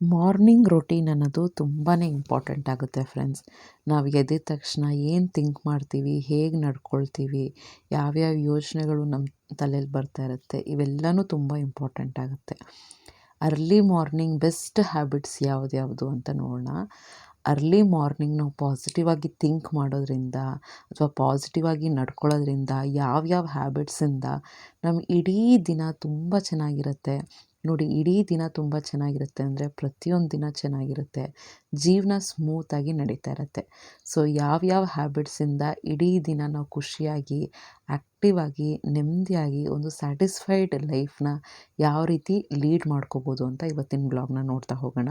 Morning routine ಅನ್ನೋದು ತುಂಬಾ important ಆಗುತ್ತೆ ಫ್ರೆಂಡ್ಸ್. ನಾವು ಎದ್ದಿದ ತಕ್ಷಣ ಏನು ಥಿಂಕ್ ಮಾಡ್ತೀವಿ, ಹೇಗೆ ನಡ್ಕೊಳ್ತೀವಿ, ಯಾವ್ಯಾವ ಯೋಚನೆಗಳು ನಮ್ಮ ತಲೆಯಲ್ಲಿ ಬರ್ತಾ ಇರುತ್ತೆ ಇವೆಲ್ಲವೂ ತುಂಬ ಇಂಪಾರ್ಟೆಂಟ್ ಆಗುತ್ತೆ. ಅರ್ಲಿ ಮಾರ್ನಿಂಗ್ ಬೆಸ್ಟ್ ಹ್ಯಾಬಿಟ್ಸ್ ಯಾವುದ್ಯಾವುದು ಅಂತ ನೋಡೋಣ ಅರ್ಲಿ ಮಾರ್ನಿಂಗ್ ನಾವು ಪಾಸಿಟಿವ್ ಆಗಿ ಥಿಂಕ್ ಮಾಡೋದ್ರಿಂದ ಅಥವಾ ಪಾಸಿಟಿವ್ ಆಗಿ ನಡ್ಕೊಳ್ಳೋದ್ರಿಂದ ಯಾವ್ಯಾವ ಹ್ಯಾಬಿಟ್ಸಿಂದ ನಮ್ಮ ಇಡೀ ದಿನ ತುಂಬ ಚೆನ್ನಾಗಿರುತ್ತೆ. ನೋಡಿ ಇಡೀ ದಿನ ತುಂಬ ಚೆನ್ನಾಗಿರುತ್ತೆ ಅಂದರೆ ಪ್ರತಿಯೊಂದು ದಿನ ಚೆನ್ನಾಗಿರುತ್ತೆ. ಜೀವನ ಸ್ಮೂತಾಗಿ ನಡೀತಾ ಇರುತ್ತೆ. ಸೊ ಯಾವ್ಯಾವ ಹ್ಯಾಬಿಟ್ಸಿಂದ ಇಡೀ ದಿನ ನಾವು ಖುಷಿಯಾಗಿ ಆ್ಯಕ್ಟಿವ್ ಆಗಿ, ನೆಮ್ಮದಿಯಾಗಿ ಒಂದು ಸ್ಯಾಟಿಸ್ಫೈಡ್ ಲೈಫ್ನ ಯಾವ ರೀತಿ ಲೀಡ್ ಮಾಡ್ಕೋಬೋದು ಅಂತ ಇವತ್ತಿನ ಬ್ಲಾಗ್ನ ನೋಡ್ತಾ ಹೋಗೋಣ.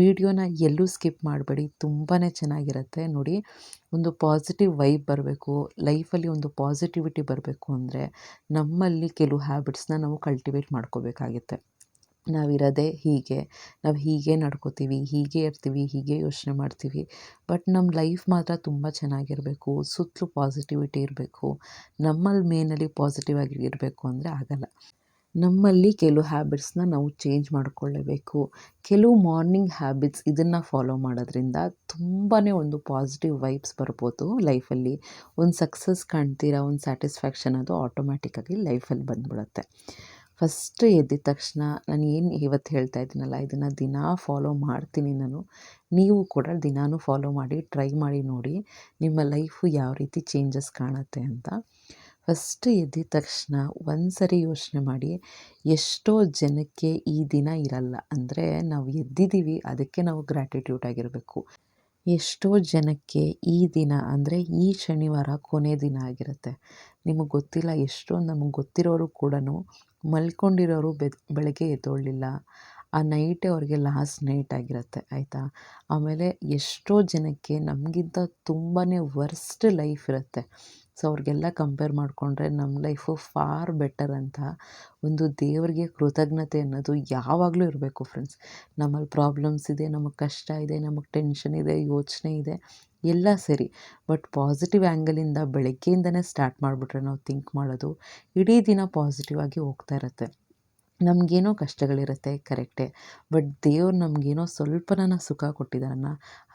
ವಿಡಿಯೋನ ಎಲ್ಲೂ ಸ್ಕಿಪ್ ಮಾಡಬೇಡಿ. ತುಂಬಾ ಚೆನ್ನಾಗಿರುತ್ತೆ. ನೋಡಿ, ಒಂದು ಪಾಸಿಟಿವ್ ವೈಬ್ ಬರಬೇಕು. ಲೈಫಲ್ಲಿ ಒಂದು ಪಾಸಿಟಿವಿಟಿ ಬರಬೇಕು ಅಂದರೆ ನಮ್ಮಲ್ಲಿ ಕೆಲವು ಹ್ಯಾಬಿಟ್ಸ್ನ ನಾವು ಕಲ್ಟಿವೇಟ್ ಮಾಡ್ಕೋಬೇಕಾಗುತ್ತೆ. ನಾವಿರೋದೇ ಹೀಗೆ, ನಾವು ಹೀಗೆ ನಡ್ಕೋತೀವಿ, ಹೀಗೆ ಇರ್ತೀವಿ, ಹೀಗೆ ಯೋಚನೆ ಮಾಡ್ತೀವಿ. ಬಟ್ ನಮ್ಮ ಲೈಫ್ ಮಾತ್ರ ತುಂಬ ಚೆನ್ನಾಗಿರಬೇಕು, ಸುತ್ತಲೂ ಪಾಸಿಟಿವಿಟಿ ಇರಬೇಕು. ನಮ್ಮಲ್ಲಿ ಮೇನಲ್ಲಿ ಪಾಸಿಟಿವ್ ಆಗಿ ಇರಬೇಕು ಅಂದರೆ ಆಗಲ್ಲ. ನಮ್ಮಲ್ಲಿ ಕೆಲವು ಹ್ಯಾಬಿಟ್ಸ್ನ ನಾವು ಚೇಂಜ್ ಮಾಡಿಕೊಳ್ಳಬೇಕು. ಕೆಲವು ಮಾರ್ನಿಂಗ್ ಹ್ಯಾಬಿಟ್ಸ್ ಇದನ್ನು ಫಾಲೋ ಮಾಡೋದ್ರಿಂದ ತುಂಬಾ ಒಂದು ಪಾಸಿಟಿವ್ ವೈಬ್ಸ್ ಬರ್ಬೋದು ಲೈಫಲ್ಲಿ. ಒಂದು ಸಕ್ಸಸ್ ಕಾಣ್ತೀರಾ, ಒಂದು ಸ್ಯಾಟಿಸ್ಫ್ಯಾಕ್ಷನ್ ಅದು ಆಟೋಮ್ಯಾಟಿಕ್ಕಾಗಿ ಲೈಫಲ್ಲಿ ಬಂದ್ಬಿಡುತ್ತೆ. ಫಸ್ಟ್ ಎದ್ದಿದ ತಕ್ಷಣ ನಾನು ಏನು ಇವತ್ತು ಹೇಳ್ತಾ ಇದ್ದೀನಲ್ಲ, ಇದನ್ನು ದಿನಾ ಫಾಲೋ ಮಾಡ್ತೀನಿ ನಾನು. ನೀವು ಕೂಡ ದಿನಾನೂ ಫಾಲೋ ಮಾಡಿ ಟ್ರೈ ಮಾಡಿ ನೋಡಿ ನಿಮ್ಮ ಲೈಫು ಯಾವ ರೀತಿ ಚೇಂಜಸ್ ಕಾಣುತ್ತೆ ಅಂತ. ಫಸ್ಟ್ ಎದ್ದಿದ ತಕ್ಷಣ ಒಂದು ಸರಿ ಯೋಚನೆ ಮಾಡಿ, ಎಷ್ಟೋ ಜನಕ್ಕೆ ಈ ದಿನ ಇರಲ್ಲ. ಅಂದರೆ ನಾವು ಎದ್ದಿದ್ದೀವಿ, ಅದಕ್ಕೆ ನಾವು ಗ್ರ್ಯಾಟಿಟ್ಯೂಡ್ ಆಗಿರಬೇಕು. ಎಷ್ಟೋ ಜನಕ್ಕೆ ಈ ದಿನ ಅಂದರೆ ಈ ಶನಿವಾರ ಕೊನೆ ದಿನ ಆಗಿರುತ್ತೆ. ನಿಮಗೆ ಗೊತ್ತಿಲ್ಲ ಎಷ್ಟೊಂದು ನಮಗೆ ಗೊತ್ತಿರೋರು ಕೂಡ ಮಲ್ಕೊಂಡಿರೋರು ಬೆದ್, ಬೆಳಗ್ಗೆ ಎದ್ದೋಳಲಿಲ್ಲ ಆ ನೈಟೇ ಅವ್ರಿಗೆ ಲಾಸ್ಟ್ ನೈಟ್ ಆಗಿರುತ್ತೆ, ಆಯಿತಾ? ಆಮೇಲೆ ಎಷ್ಟೋ ಜನಕ್ಕೆ ನಮಗಿಂತ ತುಂಬಾ ವರ್ಸ್ಟ್ ಲೈಫ್ ಇರುತ್ತೆ. ಸೊ, ಅವ್ರಿಗೆಲ್ಲ ಕಂಪೇರ್ ಮಾಡಿಕೊಂಡ್ರೆ ನಮ್ಮ ಲೈಫು ಫಾರ್ ಬೆಟರ್ ಅಂತ ಒಂದು ದೇವರಿಗೆ ಕೃತಜ್ಞತೆ ಅನ್ನೋದು ಯಾವಾಗಲೂ ಇರಬೇಕು ಫ್ರೆಂಡ್ಸ್ ನಮ್ಮಲ್ಲಿ ಪ್ರಾಬ್ಲಮ್ಸ್ ಇದೆ, ನಮಗೆ ಕಷ್ಟ ಇದೆ, ನಮಗೆ ಟೆನ್ಷನ್ ಇದೆ, ಯೋಚನೆ ಇದೆ, ಎಲ್ಲ ಸರಿ. ಬಟ್ ಪಾಸಿಟಿವ್ ಆ್ಯಂಗಲಿಂದ ಬೆಳಗ್ಗೆಯಿಂದನೇ ಸ್ಟಾರ್ಟ್ ಮಾಡಿಬಿಟ್ರೆ ನಾವು ಥಿಂಕ್ ಮಾಡೋದು ಇಡೀ ದಿನ ಪಾಸಿಟಿವ್ ಆಗಿ ಹೋಗ್ತಾ ಇರುತ್ತೆ. ನಮಗೇನೋ ಕಷ್ಟಗಳಿರುತ್ತೆ, ಕರೆಕ್ಟೇ. ಬಟ್ ದೇವ್ರು ನಮಗೇನೋ ಸ್ವಲ್ಪನ ಸುಖ ಕೊಟ್ಟಿದ್ದಾರನ್ನ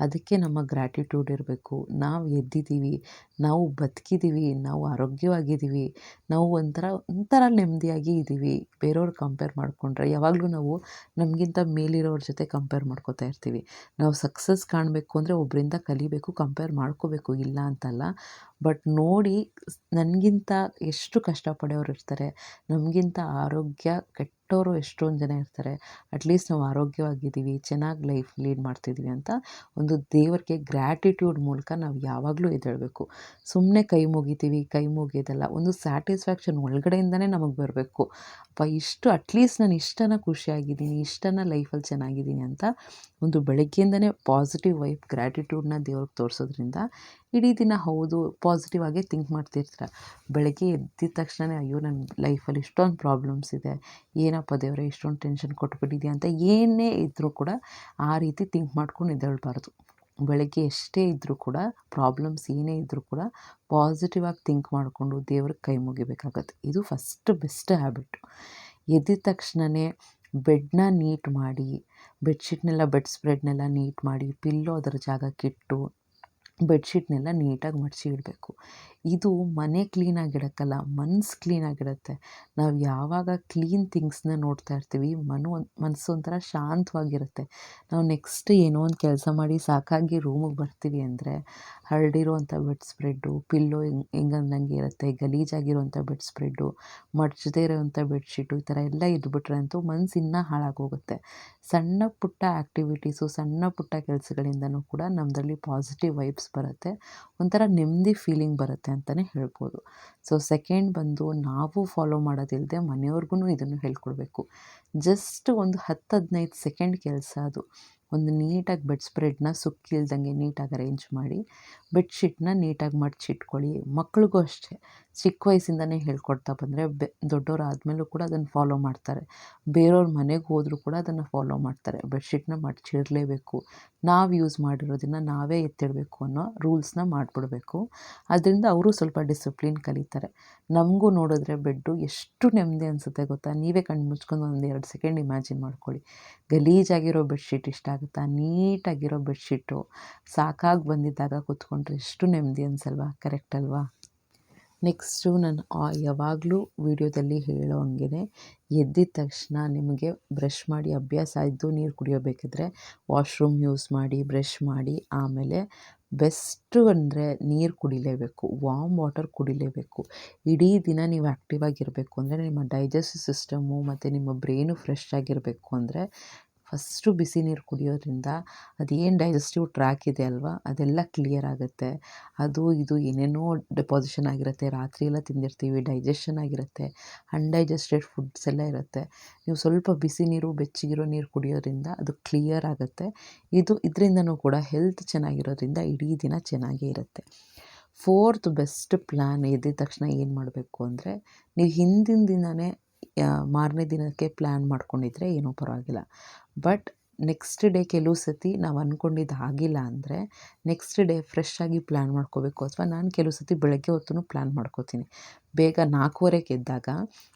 ಅದಕ್ಕೆ ನಮ್ಮ ಗ್ರ್ಯಾಟಿಟ್ಯೂಡ್ ಇರಬೇಕು. ನಾವು ಎದ್ದಿದ್ದೀವಿ, ನಾವು ಬದುಕಿದ್ದೀವಿ, ನಾವು ಆರೋಗ್ಯವಾಗಿದ್ದೀವಿ, ನಾವು ಒಂಥರ ಒಂಥರ ನೆಮ್ಮದಿಯಾಗಿ ಇದ್ದೀವಿ. ಬೇರೆಯವ್ರು ಕಂಪೇರ್ ಮಾಡಿಕೊಂಡ್ರೆ ಯಾವಾಗಲೂ ನಾವು ನಮಗಿಂತ ಮೇಲಿರೋರ ಜೊತೆ ಕಂಪೇರ್ ಮಾಡ್ಕೋತಾ ಇರ್ತೀವಿ. ನಾವು ಸಕ್ಸಸ್ ಕಾಣಬೇಕು ಅಂದರೆ ಒಬ್ಬರಿಂದ ಕಲಿಬೇಕು ಕಂಪೇರ್ ಮಾಡ್ಕೋಬೇಕು, ಇಲ್ಲ ಅಂತಲ್ಲ. ಬಟ್ ನೋಡಿ ನನಗಿಂತ ಎಷ್ಟು ಕಷ್ಟಪಡೋರು ಇರ್ತಾರೆ ನಮಗಿಂತ ಆರೋಗ್ಯ ಕೆಟ್ಟವರು ಎಷ್ಟೊಂದು ಜನ ಇರ್ತಾರೆ. ಅಟ್ಲೀಸ್ಟ್ ನಾವು ಆರೋಗ್ಯವಾಗಿದ್ದೀವಿ, ಚೆನ್ನಾಗಿ ಲೈಫ್ ಲೀಡ್ ಮಾಡ್ತಿದ್ದೀವಿ ಅಂತ ಒಂದು ದೇವರಿಗೆ ಗ್ರ್ಯಾಟಿಟ್ಯೂಡ್ ಮೂಲಕ ನಾವು ಯಾವಾಗಲೂ ಎದ್ದೇಳಬೇಕು ಸುಮ್ಮನೆ ಕೈ ಮುಗಿತೀವಿ, ಕೈ ಮುಗಿಯೋದಲ್ಲ, ಒಂದು ಸ್ಯಾಟಿಸ್ಫ್ಯಾಕ್ಷನ್ ಒಳಗಡೆಯಿಂದನೇ ನಮಗೆ ಬರಬೇಕು. ಅಪ್ಪ, ಇಷ್ಟು ಅಟ್ಲೀಸ್ಟ್ ನಾನು ಇಷ್ಟನ್ನು ಖುಷಿಯಾಗಿದ್ದೀನಿ ಇಷ್ಟನ್ನು ಲೈಫಲ್ಲಿ ಚೆನ್ನಾಗಿದ್ದೀನಿ ಅಂತ ಒಂದು ಬೆಳಗ್ಗೆಯಿಂದನೇ ಪಾಸಿಟಿವ್ ವೈಬ್ ಗ್ರ್ಯಾಟಿಟ್ಯೂಡ್ನ ದೇವ್ರಿಗೆ ತೋರಿಸೋದ್ರಿಂದ ಇಡೀ ದಿನ ಹೌದು ಪಾಸಿಟಿವ್ ಆಗೇ ಥಿಂಕ್ ಮಾಡ್ತಿರ್ತೀರ. ಬೆಳಗ್ಗೆ ಎದ್ದಿದ ತಕ್ಷಣವೇ ಅಯ್ಯೋ ನನ್ನ ಲೈಫಲ್ಲಿ ಇಷ್ಟೊಂದು ಪ್ರಾಬ್ಲಮ್ಸ್ ಇದೆ ಏನಪ್ಪ ದೇವರೇ, ಇಷ್ಟೊಂದು ಟೆನ್ಷನ್ ಕೊಟ್ಬಿಟ್ಟಿದ್ಯಾ ಅಂತ ಏನೇ ಇದ್ದರೂ ಕೂಡ ಆ ರೀತಿ ಥಿಂಕ್ ಮಾಡ್ಕೊಂಡು ಎದ್ದೇಳಬಾರ್ದು ಬೆಳಗ್ಗೆ ಎಷ್ಟೇ ಇದ್ದರೂ ಕೂಡ ಪ್ರಾಬ್ಲಮ್ಸ್ ಏನೇ ಇದ್ದರೂ ಕೂಡ ಪಾಸಿಟಿವ್ ಆಗಿ ಥಿಂಕ್ ಮಾಡಿಕೊಂಡು ದೇವ್ರಿಗೆ ಕೈ ಮುಗಿಬೇಕಾಗತ್ತೆ. ಇದು ಫಸ್ಟ್ ಬೆಸ್ಟ್ ಹ್ಯಾಬಿಟ್ ಎದ್ದಿದ ತಕ್ಷಣವೇ ಬೆಡ್ನ ನೀಟ್ ಮಾಡಿ ಬೆಡ್ಶೀಟ್ನೆಲ್ಲ ಬೆಡ್ ಸ್ಪ್ರೆಡ್ನೆಲ್ಲ ನೀಟ್ ಮಾಡಿ ಪಿಲ್ಲೋ ಅದರ ಜಾಗಕ್ಕಿಟ್ಟು ಬೆಡ್ಶೀಟ್ನೆಲ್ಲ ನೀಟಾಗಿ ಮಡಚಿ ಇಡಬೇಕು ಇದು ಮನೆ ಕ್ಲೀನಾಗಿಡೋಕ್ಕಲ್ಲ ಮನ್ಸು ಕ್ಲೀನಾಗಿಡುತ್ತೆ ನಾವು ಯಾವಾಗ ಕ್ಲೀನ್ ಥಿಂಗ್ಸ್ನ ನೋಡ್ತಾ ಇರ್ತೀವಿ, ಮನು ಮನಸ್ಸು ಒಂಥರ ಶಾಂತವಾಗಿರುತ್ತೆ. ನಾವು ನೆಕ್ಸ್ಟ್ ಏನೋ ಒಂದು ಕೆಲಸ ಮಾಡಿ ಸಾಕಾಗಿ ರೂಮಿಗೆ ಬರ್ತೀವಿ ಅಂದರೆ ಹರಡಿರುವಂಥ ಬೆಡ್ ಸ್ಪ್ರೆಡ್ಡು ಪಿಲ್ಲೋ ಹೆಂಗೆ ಹಿಂಗಂದಂಗೆ ಇರುತ್ತೆ ಗಲೀಜಾಗಿರುವಂಥ ಬೆಡ್ ಸ್ಪ್ರೆಡ್ಡು ಮಡಚದೇ ಇರೋವಂಥ ಬೆಡ್ಶೀಟು ಈ ಥರ ಎಲ್ಲ ಇದ್ಬಿಟ್ರೆ ಅಂತೂ ಮನ್ಸು ಇನ್ನೂ ಹಾಳಾಗೋಗುತ್ತೆ. ಸಣ್ಣ ಪುಟ್ಟ ಆ್ಯಕ್ಟಿವಿಟೀಸು ಸಣ್ಣ ಪುಟ್ಟ ಕೆಲಸಗಳಿಂದನೂ ಕೂಡ ನಮ್ಮದಲ್ಲಿ ಪಾಸಿಟಿವ್ ವೈಬ್ಸ್ ಬರುತ್ತೆ. ಒಂಥರ ನೆಮ್ಮದಿ ಫೀಲಿಂಗ್ ಬರುತ್ತೆ. ಅಂತಲೇ ಹೇಳ್ಬೋದು. ಸೊ ಸೆಕೆಂಡ್ ಬಂದು ನಾವು ಫಾಲೋ ಮಾಡೋದಿಲ್ಲದೆ ಮನೆಯವ್ರಿಗೂ ಇದನ್ನು ಹೇಳ್ಕೊಡ್ಬೇಕು. ಜಸ್ಟ್ ಒಂದು ಹತ್ತು ಹದಿನೈದು ಸೆಕೆಂಡ್ ಕೆಲಸ ಅದು. ಒಂದು ನೀಟಾಗಿ ಬೆಡ್ ಸ್ಪ್ರೆಡ್ನ ಸುಕ್ಕಿಲ್ದಂಗೆ ನೀಟಾಗಿ ಅರೇಂಜ್ ಮಾಡಿ ಬೆಡ್ಶೀಟ್ನ ನೀಟಾಗಿ ಮಡಚಿಟ್ಕೊಳ್ಳಿ. ಮಕ್ಳಿಗೂ ಅಷ್ಟೇ. ಚಿಕ್ಕ ವಯಸ್ಸಿಂದನೇ ಹೇಳ್ಕೊಡ್ತಾ ಬಂದರೆ ಬೆ ದೊಡ್ಡವ್ರು ಆದಮೇಲೂ ಕೂಡ ಅದನ್ನು ಫಾಲೋ ಮಾಡ್ತಾರೆ. ಬೇರೆಯವ್ರ ಮನೆಗೆ ಹೋದರೂ ಕೂಡ ಅದನ್ನು ಫಾಲೋ ಮಾಡ್ತಾರೆ. ಬೆಡ್ಶೀಟ್ನ ಮಡಚಿಡಲೇಬೇಕು. ನಾವು ಯೂಸ್ ಮಾಡಿರೋದನ್ನು ನಾವೇ ಎತ್ತಿಡಬೇಕು ಅನ್ನೋ ರೂಲ್ಸ್ನ ಮಾಡಿಬಿಡಬೇಕು. ಅದರಿಂದ ಅವರು ಸ್ವಲ್ಪ ಡಿಸಿಪ್ಲಿನ್ ಕಲಿತಾರೆ. ನಮಗೂ ನೋಡಿದ್ರೆ ಬೆಡ್ಡು ಎಷ್ಟು ನೆಮ್ಮದಿ ಅನಿಸುತ್ತೆ ಗೊತ್ತಾ? ನೀವೇ ಕಣ್ಣು ಮುಚ್ಕೊಂಡು ಒಂದು ಎರಡು ಸೆಕೆಂಡ್ ಇಮ್ಯಾಜಿನ್ ಮಾಡ್ಕೊಳ್ಳಿ. ಗಲೀಜಾಗಿರೋ ಬೆಡ್ಶೀಟ್ ಇಷ್ಟ ಆಗುತ್ತಾ? ನೀಟಾಗಿರೋ ಬೆಡ್ಶೀಟು ಸಾಕಾಗಿ ಬಂದಿದ್ದಾಗ ಕೂತ್ಕೊಂಡ್ರೆ ಎಷ್ಟು ನೆಮ್ಮದಿ ಅನಿಸಲ್ವಾ? ಕರೆಕ್ಟ್ ಅಲ್ವಾ? ನೆಕ್ಸ್ಟು ನಾನು ಯಾವಾಗಲೂ ವೀಡಿಯೋದಲ್ಲಿ ಹೇಳೋ ಹಂಗೆ ಎದ್ದಿದ ತಕ್ಷಣ ನಿಮಗೆ ಬ್ರಷ್ ಮಾಡಿ ಅಭ್ಯಾಸ ಇದ್ದು ನೀರು ಕುಡಿಯೋಬೇಕಿದ್ರೆ ವಾಶ್ರೂಮ್ ಯೂಸ್ ಮಾಡಿ, ಬ್ರಷ್ ಮಾಡಿ, ಆಮೇಲೆ ಬೆಸ್ಟು ಅಂದರೆ ನೀರು ಕುಡಿಲೇಬೇಕು ವಾಮ್ ವಾಟರ್ ಕುಡಿಲೇಬೇಕು. ಇಡೀ ದಿನ ನೀವು ಆ್ಯಕ್ಟಿವ್ ಆಗಿರಬೇಕು ಅಂದರೆ ನಿಮ್ಮ ಡೈಜೆಸ್ಟಿವ್ ಸಿಸ್ಟಮು ಮತ್ತು ನಿಮ್ಮ ಬ್ರೈನು ಫ್ರೆಶ್ ಆಗಿರಬೇಕು ಅಂದರೆ ಫಸ್ಟು ಬಿಸಿ ನೀರು ಕುಡಿಯೋದ್ರಿಂದ ಅದೇನು ಡೈಜೆಸ್ಟಿವ್ ಟ್ರ್ಯಾಕ್ ಇದೆ ಅಲ್ವಾ, ಅದೆಲ್ಲ ಕ್ಲಿಯರ್ ಆಗುತ್ತೆ. ಅದು ಇದು ಏನೇನೋ ಡೆಪಾಸಿಷನ್ ಆಗಿರುತ್ತೆ, ರಾತ್ರಿ ಎಲ್ಲ ತಿಂದಿರ್ತೀವಿ, ಡೈಜೆಷನ್ ಆಗಿರುತ್ತೆ, ಅನ್ಡೈಜೆಸ್ಟೆಡ್ ಫುಡ್ಸ್ ಎಲ್ಲ ಇರುತ್ತೆ. ನೀವು ಸ್ವಲ್ಪ ಬಿಸಿ ನೀರು, ಬೆಚ್ಚಗಿರೋ ನೀರು ಕುಡಿಯೋದ್ರಿಂದ ಅದು ಕ್ಲಿಯರ್ ಆಗುತ್ತೆ. ಇದು ಇದರಿಂದನೂ ಕೂಡ ಹೆಲ್ತ್ ಚೆನ್ನಾಗಿರೋದ್ರಿಂದ ಇಡೀ ದಿನ ಚೆನ್ನಾಗೇ ಇರುತ್ತೆ. ಫೋರ್ತ್ ಬೆಸ್ಟ್ ಪ್ಲ್ಯಾನ್ ಎದ್ದಿದ ತಕ್ಷಣ ಏನು ಮಾಡಬೇಕು ಅಂದರೆ, ನೀವು ಹಿಂದಿನ ದಿನವೇ ಮಾರನೇ ದಿನಕ್ಕೆ ಪ್ಲ್ಯಾನ್ ಮಾಡ್ಕೊಂಡಿದ್ರೆ ಏನೂ ಪರವಾಗಿಲ್ಲ. ಬಟ್ ನೆಕ್ಸ್ಟ್ ಡೇ ಕೆಲವು ಸತಿ ನಾವು ಅಂದ್ಕೊಂಡಿದ್ದು ಆಗಿಲ್ಲ ಅಂದರೆ ನೆಕ್ಸ್ಟ್ ಡೇ ಫ್ರೆಶ್ ಆಗಿ ಪ್ಲ್ಯಾನ್ ಮಾಡ್ಕೋಬೇಕು ಅಥವಾ ನಾನು ಕೆಲವು ಸತಿ ಬೆಳಗ್ಗೆ ಹೊತ್ತು ಪ್ಲ್ಯಾನ್ ಮಾಡ್ಕೋತೀನಿ. ಬೇಗ ನಾಲ್ಕೂವರೆಗೆ ಎದ್ದಾಗ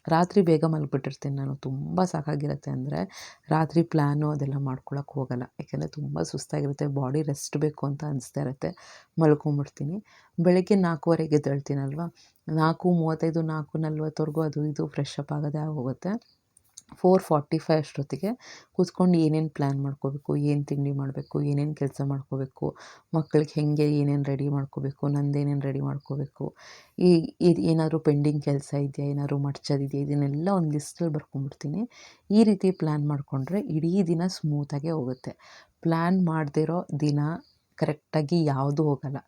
ರಾತ್ರಿ ಬೇಗ ಮಲಗಿಬಿಟ್ಟಿರ್ತೀನಿ ನಾನು. ತುಂಬ ಸಾಕಾಗಿರುತ್ತೆ ಅಂದರೆ ರಾತ್ರಿ ಪ್ಲ್ಯಾನು ಅದೆಲ್ಲ ಮಾಡ್ಕೊಳಕ್ಕೆ ಹೋಗಲ್ಲ. ಯಾಕೆಂದರೆ ತುಂಬ ಸುಸ್ತಾಗಿರುತ್ತೆ ಬಾಡಿ ರೆಸ್ಟ್ ಬೇಕು ಅಂತ ಅನಿಸ್ತಾ ಇರುತ್ತೆ. ಮಲ್ಕೊಂಬಿಡ್ತೀನಿ. ಬೆಳಗ್ಗೆ ನಾಲ್ಕೂವರೆಗೆ ಎದ್ದೇಳ್ತೀನಲ್ವ ನಾಲ್ಕು ಮೂವತ್ತೈದು, ನಾಲ್ಕು ನಲ್ವತ್ತವರೆಗೂ ಅದು ಇದು ಫ್ರೆಶ್ ಅಪ್ ಆಗೋದೇ ಆಗೋಗುತ್ತೆ. ಫೋರ್ ಫಾರ್ಟಿ ಫೈವ್ ಅಷ್ಟೊತ್ತಿಗೆ ಕೂತ್ಕೊಂಡು ಏನೇನು ಪ್ಲ್ಯಾನ್ ಮಾಡ್ಕೋಬೇಕು, ಏನು ತಿಂಡಿ ಮಾಡಬೇಕು, ಏನೇನು ಕೆಲಸ ಮಾಡ್ಕೋಬೇಕು, ಮಕ್ಳಿಗೆ ಹೇಗೆ ಏನೇನು ರೆಡಿ ಮಾಡ್ಕೋಬೇಕು ನಂದು ಏನೇನು ರೆಡಿ ಮಾಡ್ಕೋಬೇಕು, ಈ ಇದು ಏನಾದರೂ ಪೆಂಡಿಂಗ್ ಕೆಲಸ ಇದೆಯಾ, ಏನಾದ್ರು ಮಡ್ಚೋದಿದೆಯಾ ಇದನ್ನೆಲ್ಲ ಒಂದು ಲಿಸ್ಟಲ್ಲಿ ಬರ್ಕೊಂಡ್ಬಿಡ್ತೀನಿ ಈ ರೀತಿ ಪ್ಲ್ಯಾನ್ ಮಾಡಿಕೊಂಡ್ರೆ ಇಡೀ ದಿನ ಸ್ಮೂತಾಗೇ ಹೋಗುತ್ತೆ. ಪ್ಲ್ಯಾನ್ ಮಾಡದಿರೋ ದಿನ ಕರೆಕ್ಟಾಗಿ ಯಾವುದೂ ಹೋಗಲ್ಲ.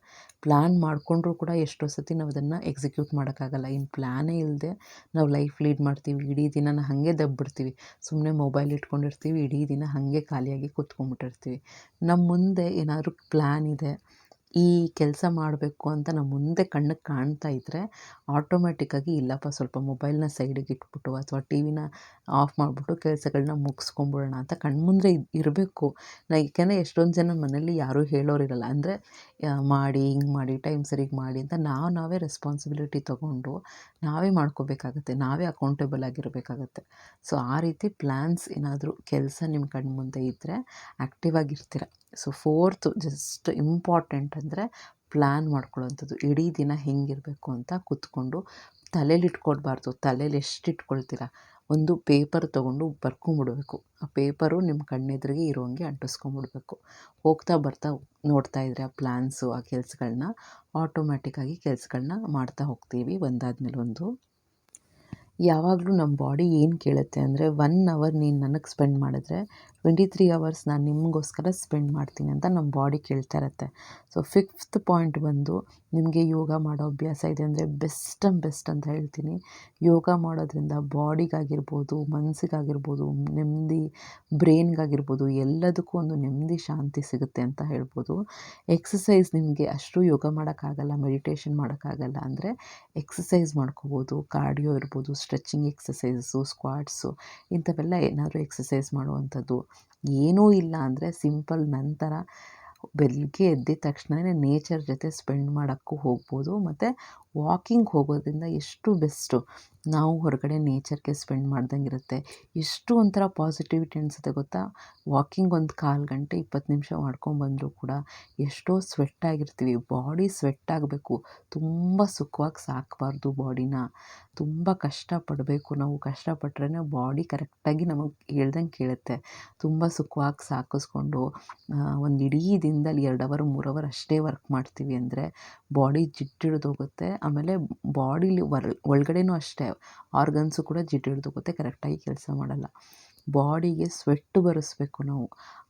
ಪ್ಲ್ಯಾನ್ ಮಾಡಿಕೊಂಡ್ರೂ ಕೂಡ ಎಷ್ಟೋ ಸತಿ ನಾವು ಅದನ್ನು ಎಕ್ಸಿಕ್ಯೂಟ್ ಮಾಡೋಕ್ಕಾಗಲ್ಲ. ಇನ್ನು ಪ್ಲ್ಯಾನೇ ಇಲ್ಲದೆ ನಾವು ಲೈಫ್ ಲೀಡ್ ಮಾಡ್ತೀವಿ. ಇಡೀ ದಿನನ ಹಾಗೆ ದಬ್ಬಿಡ್ತೀವಿ ಸುಮ್ಮನೆ ಮೊಬೈಲ್ ಇಟ್ಕೊಂಡಿರ್ತೀವಿ. ಇಡೀ ದಿನ ಹಾಗೆ ಖಾಲಿಯಾಗಿ ಕೂತ್ಕೊಂಡ್ಬಿಟ್ಟಿರ್ತೀವಿ. ನಮ್ಮ ಮುಂದೆ ಏನಾದರೂ ಪ್ಲ್ಯಾನ್ ಇದೆ, ಈ ಕೆಲಸ ಮಾಡಬೇಕು ಅಂತ ನಮ್ಮ ಮುಂದೆ ಕಣ್ಣಿಗೆ ಕಾಣ್ತಾ ಇದ್ದರೆ ಆಟೋಮ್ಯಾಟಿಕ್ಕಾಗಿ ಇಲ್ಲಪ್ಪ, ಸ್ವಲ್ಪ ಮೊಬೈಲ್ನ ಸೈಡಿಗೆ ಇಟ್ಬಿಟ್ಟು ಅಥವಾ ಟಿ ವಿನ ಆಫ್ ಮಾಡಿಬಿಟ್ಟು ಕೆಲಸಗಳನ್ನ ಮುಗಿಸ್ಕೊಂಬಿಡೋಣ ಅಂತ ಕಣ್ಮುಂದೆ ಇರಬೇಕು. ನಾ ಏಕೆಂದರೆ ಎಷ್ಟೊಂದು ಜನ ಮನೇಲಿ ಯಾರೂ ಹೇಳೋರಿರಲ್ಲ. ಅಂದರೆ ಮಾಡಿ, ಹಿಂಗೆ ಮಾಡಿ, ಟೈಮ್ ಸರಿಗೆ ಮಾಡಿ ಅಂತ ನಾವು ನಾವೇ ರೆಸ್ಪಾನ್ಸಿಬಿಲಿಟಿ ತೊಗೊಂಡು ನಾವೇ ಮಾಡ್ಕೋಬೇಕಾಗತ್ತೆ. ನಾವೇ ಅಕೌಂಟೇಬಲ್ ಆಗಿರಬೇಕಾಗತ್ತೆ. ಸೊ ಆ ರೀತಿ ಪ್ಲ್ಯಾನ್ಸ್ ಏನಾದರೂ ಕೆಲಸ ನಿಮ್ಮ ಕಣ್ಮುಂದೆ ಇದ್ದರೆ ಆ್ಯಕ್ಟಿವ್ ಆಗಿರ್ತೀರ. ಸೊ ಫೋರ್ತ್ ಜಸ್ಟ್ ಇಂಪಾರ್ಟೆಂಟ್ ಅಂದರೆ ಪ್ಲ್ಯಾನ್ ಮಾಡ್ಕೊಳ್ಳೋವಂಥದ್ದು. ಇಡೀ ದಿನ ಹೆಂಗಿರಬೇಕು ಅಂತ ಕೂತ್ಕೊಂಡು ತಲೇಲಿ ಇಟ್ಕೊಳ್ಬಾರ್ದು. ತಲೇಲಿ ಎಷ್ಟು ಇಟ್ಕೊಳ್ತೀರ? ಒಂದು ಪೇಪರ್ ತೊಗೊಂಡು ಬರ್ಕೊಂಬಿಡ್ಬೇಕು. ಆ ಪೇಪರು ನಿಮ್ಮ ಕಣ್ಣೆದುರಿಗೆ ಇರೋಂಗೆ ಅಂಟಿಸ್ಕೊಂಬಿಡ್ಬೇಕು. ಹೋಗ್ತಾ ಬರ್ತಾ ನೋಡ್ತಾ ಇದ್ದರೆ ಆ ಪ್ಲ್ಯಾನ್ಸು ಆ ಕೆಲಸಗಳನ್ನ ಆಟೋಮ್ಯಾಟಿಕ್ಕಾಗಿ ಕೆಲಸಗಳನ್ನ ಮಾಡ್ತಾ ಹೋಗ್ತೀವಿ ಒಂದಾದ್ಮೇಲೆ ಒಂದು. ಯಾವಾಗಲೂ ನಮ್ಮ ಬಾಡಿ ಏನು ಕೇಳುತ್ತೆ ಅಂದರೆ ಒನ್ ಅವರ್ ನೀನು ನನಗೆ ಸ್ಪೆಂಡ್ ಮಾಡಿದ್ರೆ ಟ್ವೆಂಟಿ ತ್ರೀ ಅವರ್ಸ್ ನಾನು ನಿಮಗೋಸ್ಕರ ಸ್ಪೆಂಡ್ ಮಾಡ್ತೀನಿ ಅಂತ ನಮ್ಮ ಬಾಡಿ ಕೇಳ್ತಾ ಇರುತ್ತೆ. ಸೊ ಫಿಫ್ತ್ ಪಾಯಿಂಟ್ ಬಂದು ನಿಮಗೆ ಯೋಗ ಮಾಡೋ ಅಭ್ಯಾಸ ಇದೆ ಅಂದರೆ ಬೆಸ್ಟ್ ಆ್ಯಂಡ್ ಬೆಸ್ಟ್ ಅಂತ ಹೇಳ್ತೀನಿ. ಯೋಗ ಮಾಡೋದ್ರಿಂದ ಬಾಡಿಗಾಗಿರ್ಬೋದು ಮನಸ್ಸಿಗಾಗಿರ್ಬೋದು ನೆಮ್ಮದಿ ಬ್ರೈನ್ಗಾಗಿರ್ಬೋದು ಎಲ್ಲದಕ್ಕೂ ಒಂದು ನೆಮ್ಮದಿ, ಶಾಂತಿ ಸಿಗುತ್ತೆ ಅಂತ ಹೇಳ್ಬೋದು. ಎಕ್ಸಸೈಸ್ ನಿಮಗೆ ಅಷ್ಟು ಯೋಗ ಮಾಡೋಕ್ಕಾಗಲ್ಲ ಮೆಡಿಟೇಷನ್ ಮಾಡೋಕ್ಕಾಗಲ್ಲ ಅಂದರೆ ಎಕ್ಸಸೈಸ್ ಮಾಡ್ಕೋಬೋದು ಕಾರ್ಡಿಯೋ ಇರ್ಬೋದು ಸ್ಟ್ರೆಚಿಂಗ್ ಎಕ್ಸಸೈಸು ಸ್ಕ್ವಾಡ್ಸು ಇಂಥವೆಲ್ಲ ಏನಾದರೂ ಎಕ್ಸಸೈಸ್ ಮಾಡುವಂಥದ್ದು. ಏನೂ ಇಲ್ಲ ಅಂದರೆ ಸಿಂಪಲ್ ನಂತರ ಬೆಳಗ್ಗೆ ಎದ್ದಿದ ತಕ್ಷಣವೇ ನೇಚರ್ ಜೊತೆ ಸ್ಪೆಂಡ್ ಮಾಡೋಕ್ಕೂ ಹೋಗ್ಬೋದು. ಮತ್ತು ವಾಕಿಂಗ್ ಹೋಗೋದ್ರಿಂದ ಎಷ್ಟು ಬೆಸ್ಟು ನಾವು ಹೊರಗಡೆ ನೇಚರ್ಗೆ ಸ್ಪೆಂಡ್ ಮಾಡ್ದಂಗೆ ಇರುತ್ತೆ. ಎಷ್ಟು ಒಂಥರ ಪಾಸಿಟಿವಿಟಿ ಅನಿಸುತ್ತೆ ಗೊತ್ತಾ? ವಾಕಿಂಗ್ ಒಂದು ಕಾಲು ಗಂಟೆ ಇಪ್ಪತ್ತು ನಿಮಿಷ ಮಾಡ್ಕೊಂಬಂದರೂ ಕೂಡ ಎಷ್ಟೋ ಸ್ವೆಟ್ ಆಗಿರ್ತೀವಿ. ಬಾಡಿ ಸ್ವೆಟ್ ಆಗಬೇಕು. ತುಂಬ ಸುಖವಾಗಿ ಸಾಕಬಾರ್ದು ಬಾಡಿನ ತುಂಬ ಕಷ್ಟಪಡಬೇಕು ನಾವು. ಕಷ್ಟಪಟ್ರೇ ಬಾಡಿ ಕರೆಕ್ಟಾಗಿ ನಮಗೆ ಹೇಳ್ದಂಗೆ ಕೇಳುತ್ತೆ. ತುಂಬ ಸುಖವಾಗಿ ಸಾಕಿಸ್ಕೊಂಡು ಒಂದು ಇಡೀ ದಿನದಲ್ಲಿ ಎರಡು ಅವರ್ ಮೂರು ಅವರ್ ಅಷ್ಟೇ ವರ್ಕ್ ಮಾಡ್ತೀವಿ ಅಂದರೆ ಬಾಡಿ ಜಿಡ್ಡಿಡ್ದೋಗುತ್ತೆ ಆಮೇಲೆ ಬಾಡಿಲಿ ವರ್, ಒಳಗಡೆನೂ ಅಷ್ಟೇ, ಆರ್ಗನ್ಸು ಕೂಡ ಜಿಡ್ಡಿಡ್ದೋಗುತ್ತೆ ಕರೆಕ್ಟಾಗಿ ಕೆಲಸ ಮಾಡಲ್ಲ. ಬಾಡಿಗೆ ಸ್ವೆಟ್ ಬರೆಸ್ಬೇಕು ನಾವು.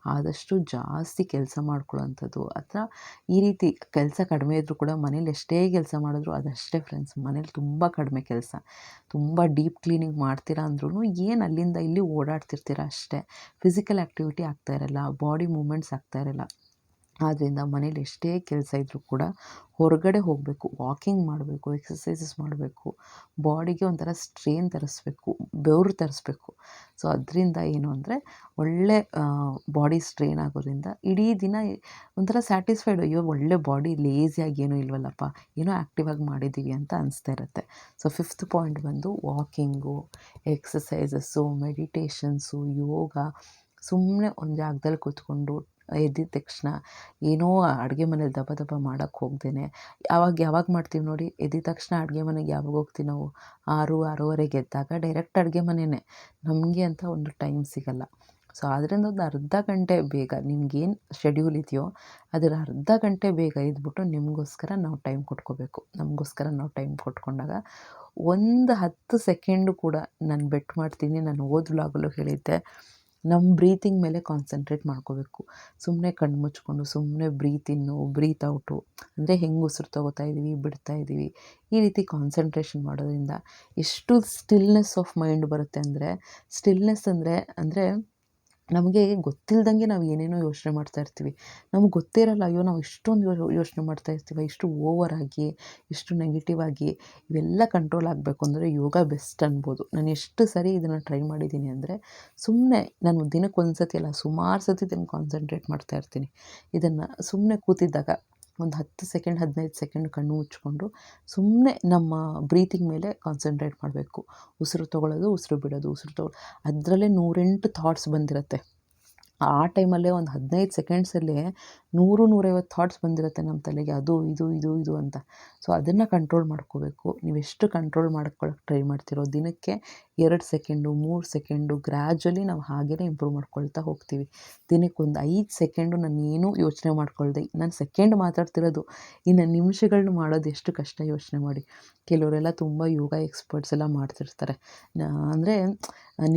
ಆದಷ್ಟು ಜಾಸ್ತಿ ಕೆಲಸ ಮಾಡ್ಕೊಳ್ಳೋಂಥದ್ದು ಅಥವಾ ಈ ರೀತಿ ಕೆಲಸ ಕಡಿಮೆ ಇದ್ದರೂ ಕೂಡ ಮನೇಲಿ ಎಷ್ಟೇ ಕೆಲಸ ಮಾಡಿದ್ರು ಅದಷ್ಟೇ ಫ್ರೆಂಡ್ಸ್ ಮನೇಲಿ ತುಂಬ ಕಡಿಮೆ ಕೆಲಸ. ತುಂಬ ಡೀಪ್ ಕ್ಲೀನಿಂಗ್ ಮಾಡ್ತೀರಾ ಅಂದ್ರೂ ಏನು ಅಲ್ಲಿಂದ ಇಲ್ಲಿ ಓಡಾಡ್ತಿರ್ತೀರ ಅಷ್ಟೇ. ಫಿಸಿಕಲ್ ಆ್ಯಕ್ಟಿವಿಟಿ ಆಗ್ತಾ ಇರಲ್ಲ ಬಾಡಿ ಮೂಮೆಂಟ್ಸ್ ಆಗ್ತಾ ಇರಲ್ಲ. ಆದ್ದರಿಂದ ಮನೇಲಿ ಎಷ್ಟೇ ಕೆಲಸ ಇದ್ದರೂ ಕೂಡ ಹೊರಗಡೆ ಹೋಗಬೇಕು, ವಾಕಿಂಗ್ ಮಾಡಬೇಕು ಎಕ್ಸಸೈಸಸ್ ಮಾಡಬೇಕು, ಬಾಡಿಗೆ ಒಂಥರ ಸ್ಟ್ರೇನ್ ತರಿಸ್ಬೇಕು, ಬೆವರು ತರಿಸ್ಬೇಕು. ಸೊ, ಅದರಿಂದ ಏನು ಅಂದರೆ ಒಳ್ಳೆ ಬಾಡಿ ಸ್ಟ್ರೇನ್ ಆಗೋದ್ರಿಂದ ಇಡೀ ದಿನ ಒಂಥರ ಸ್ಯಾಟಿಸ್ಫೈಡ್, ಅಯ್ಯೋ, ಒಳ್ಳೆ ಬಾಡಿ ಲೇಸಿಯಾಗಿ ಏನೂ ಇಲ್ವಲ್ಲಪ್ಪ, ಏನೋ ಆ್ಯಕ್ಟಿವ್ ಆಗಿ ಮಾಡಿದ್ದೀವಿ ಅಂತ ಅನಿಸ್ತಾ ಇರುತ್ತೆ. ಸೊ ಫಿಫ್ತ್ ಪಾಯಿಂಟ್ ಬಂದು ವಾಕಿಂಗು ಎಕ್ಸಸೈಸಸ್ಸು ಮೆಡಿಟೇಷನ್ಸು, ಯೋಗ ಸುಮ್ಮನೆ ಒಂದು ಜಾಗದಲ್ಲಿ ಕೂತ್ಕೊಂಡು ಎದ್ದಿದ ತಕ್ಷಣ ಏನೋ ಅಡುಗೆ ಮನೇಲಿ ದಬ ದಬ ಮಾಡೋಕ್ಕೆ ಹೋಗ್ದೇನೆ. ಯಾವಾಗ ಯಾವಾಗ ಮಾಡ್ತೀವಿ ನೋಡಿ, ಎದ್ದಿದ ತಕ್ಷಣ ಅಡುಗೆ ಮನೆಗೆ ಯಾವಾಗ ಹೋಗ್ತೀವಿ ನಾವು? ಆರು ಆರೂವರೆಗೆ ಎದ್ದಾಗ ಡೈರೆಕ್ಟ್ ಅಡುಗೆ ಮನೆಯೇ ನಮಗೆ ಅಂತ ಒಂದು ಟೈಮ್ ಸಿಗಲ್ಲ. ಸೊ ಆದ್ದರಿಂದ ಒಂದು ಅರ್ಧ ಗಂಟೆ ಬೇಗ ನಿಮ್ಗೇನು ಶೆಡ್ಯೂಲ್ ಇದೆಯೋ, ಅದರ ಅರ್ಧ ಗಂಟೆ ಬೇಗ ಇದ್ಬಿಟ್ಟು ನಿಮಗೋಸ್ಕರ ನಾವು ಟೈಮ್ ಕೊಟ್ಕೋಬೇಕು. ನಮಗೋಸ್ಕರ ನಾವು ಟೈಮ್ ಕೊಟ್ಕೊಂಡಾಗ ಒಂದು ಹತ್ತು ಸೆಕೆಂಡು ಕೂಡ ನಾನು ಬೆಟ್ ಮಾಡ್ತೀನಿ, ನಾನು ಓದ್ ವ್ಲಾಗಲ್ಲೂ ಹೇಳಿದ್ದೆ. ನಮ್ಮ ಬ್ರೀತಿಂಗ್ ಮೇಲೆ ಕಾನ್ಸಂಟ್ರೇಟ್ ಮಾಡ್ಕೋಬೇಕು. ಸುಮ್ಮನೆ ಕಣ್ಣು ಮುಚ್ಕೊಂಡು ಸುಮ್ಮನೆ ಬ್ರೀತಿನ್ನು ಬ್ರೀತ್ ಔಟು ಅಂದರೆ ಹೆಂಗೆ ಉಸಿರು ತಗೋತಾ ಇದ್ದೀವಿ ಬಿಡ್ತಾ ಇದ್ದೀವಿ ಈ ರೀತಿ ಕಾನ್ಸಂಟ್ರೇಷನ್ ಮಾಡೋದ್ರಿಂದ ಎಷ್ಟು ಸ್ಟಿಲ್ನೆಸ್ ಆಫ್ ಮೈಂಡ್ ಬರುತ್ತೆ ಅಂದರೆ ಸ್ಟಿಲ್ನೆಸ್ ಅಂದರೆ ಅಂದರೆ ನಮಗೆ ಗೊತ್ತಿಲ್ಲದಂಗೆ ನಾವು ಏನೇನೋ ಯೋಚನೆ ಮಾಡ್ತಾ ಇರ್ತೀವಿ. ನಮ್ಗೆ ಗೊತ್ತೇ ಇರಲ್ಲ, ಅಯ್ಯೋ ನಾವು ಇಷ್ಟೊಂದು ಯೋಚನೆ ಮಾಡ್ತಾ ಇರ್ತೀವಿ, ಇಷ್ಟು ಓವರ್ ಆಗಿ, ಇಷ್ಟು ನೆಗೆಟಿವ್ ಆಗಿ, ಇವೆಲ್ಲ ಕಂಟ್ರೋಲ್ ಆಗಬೇಕು ಅಂದರೆ ಯೋಗ ಬೆಸ್ಟ್ ಅನ್ಬೋದು. ನಾನು ಎಷ್ಟು ಸರಿ ಇದನ್ನು ಟ್ರೈ ಮಾಡಿದ್ದೀನಿ ಅಂದರೆ ಸುಮ್ಮನೆ ನಾನು ದಿನಕ್ಕೆ ಒಂದು ಅಲ್ಲ, ಸುಮಾರು ಸತಿ ಇದನ್ನು ಕಾನ್ಸಂಟ್ರೇಟ್ ಮಾಡ್ತಾ ಇರ್ತೀನಿ. ಇದನ್ನು ಸುಮ್ಮನೆ ಕೂತಿದ್ದಾಗ ಒಂದು ಹತ್ತು ಸೆಕೆಂಡ್, ಹದಿನೈದು ಸೆಕೆಂಡ್ ಕಣ್ಣು ಮುಚ್ಕೊಂಡು ಸುಮ್ಮನೆ ನಮ್ಮ ಬ್ರೀತಿಂಗ್ ಮೇಲೆ ಕಾನ್ಸಂಟ್ರೇಟ್ ಮಾಡಬೇಕು. ಉಸಿರು ತೊಗೊಳ್ಳೋದು ಉಸಿರು ಬಿಡೋದು, ಉಸಿರು ತೊಗೊಳ್ಳೋ ಅದರಲ್ಲೇ ನೂರೆಂಟು ಥಾಟ್ಸ್ ಬಂದಿರುತ್ತೆ. ಆ ಟೈಮಲ್ಲೇ ಒಂದು ಹದಿನೈದು ಸೆಕೆಂಡ್ಸಲ್ಲೇ ನೂರು, ನೂರೈವತ್ತು ಥಾಟ್ಸ್ ಬಂದಿರುತ್ತೆ ನಮ್ಮ ತಲೆಗೆ. ಅದು, ಇದು ಇದು ಇದು ಅಂತ. ಸೊ ಅದನ್ನು ಕಂಟ್ರೋಲ್ ಮಾಡ್ಕೋಬೇಕು. ನೀವೆಷ್ಟು ಕಂಟ್ರೋಲ್ ಮಾಡ್ಕೊಳಕ್ಕೆ ಟ್ರೈ ಮಾಡ್ತಿರೋ ದಿನಕ್ಕೆ ಎರಡು ಸೆಕೆಂಡು, ಮೂರು ಸೆಕೆಂಡು ಗ್ರ್ಯಾಜುಲಿ ನಾವು ಹಾಗೆಯೇ ಇಂಪ್ರೂವ್ ಮಾಡ್ಕೊಳ್ತಾ ಹೋಗ್ತೀವಿ. ದಿನಕ್ಕೆ ಒಂದು ಐದು ಸೆಕೆಂಡು ನಾನು ಏನೂ ಯೋಚನೆ ಮಾಡ್ಕೊಳ್ದೆ, ನಾನು ಸೆಕೆಂಡ್ ಮಾತಾಡ್ತಿರೋದು, ಇನ್ನು ನಿಮಿಷಗಳನ್ನ ಮಾಡೋದು ಎಷ್ಟು ಕಷ್ಟ ಯೋಚನೆ ಮಾಡಿ. ಕೆಲವರೆಲ್ಲ ತುಂಬ ಯೋಗ ಎಕ್ಸ್ಪರ್ಟ್ಸ್ ಎಲ್ಲ ಮಾಡ್ತಿರ್ತಾರೆ. ಅಂದರೆ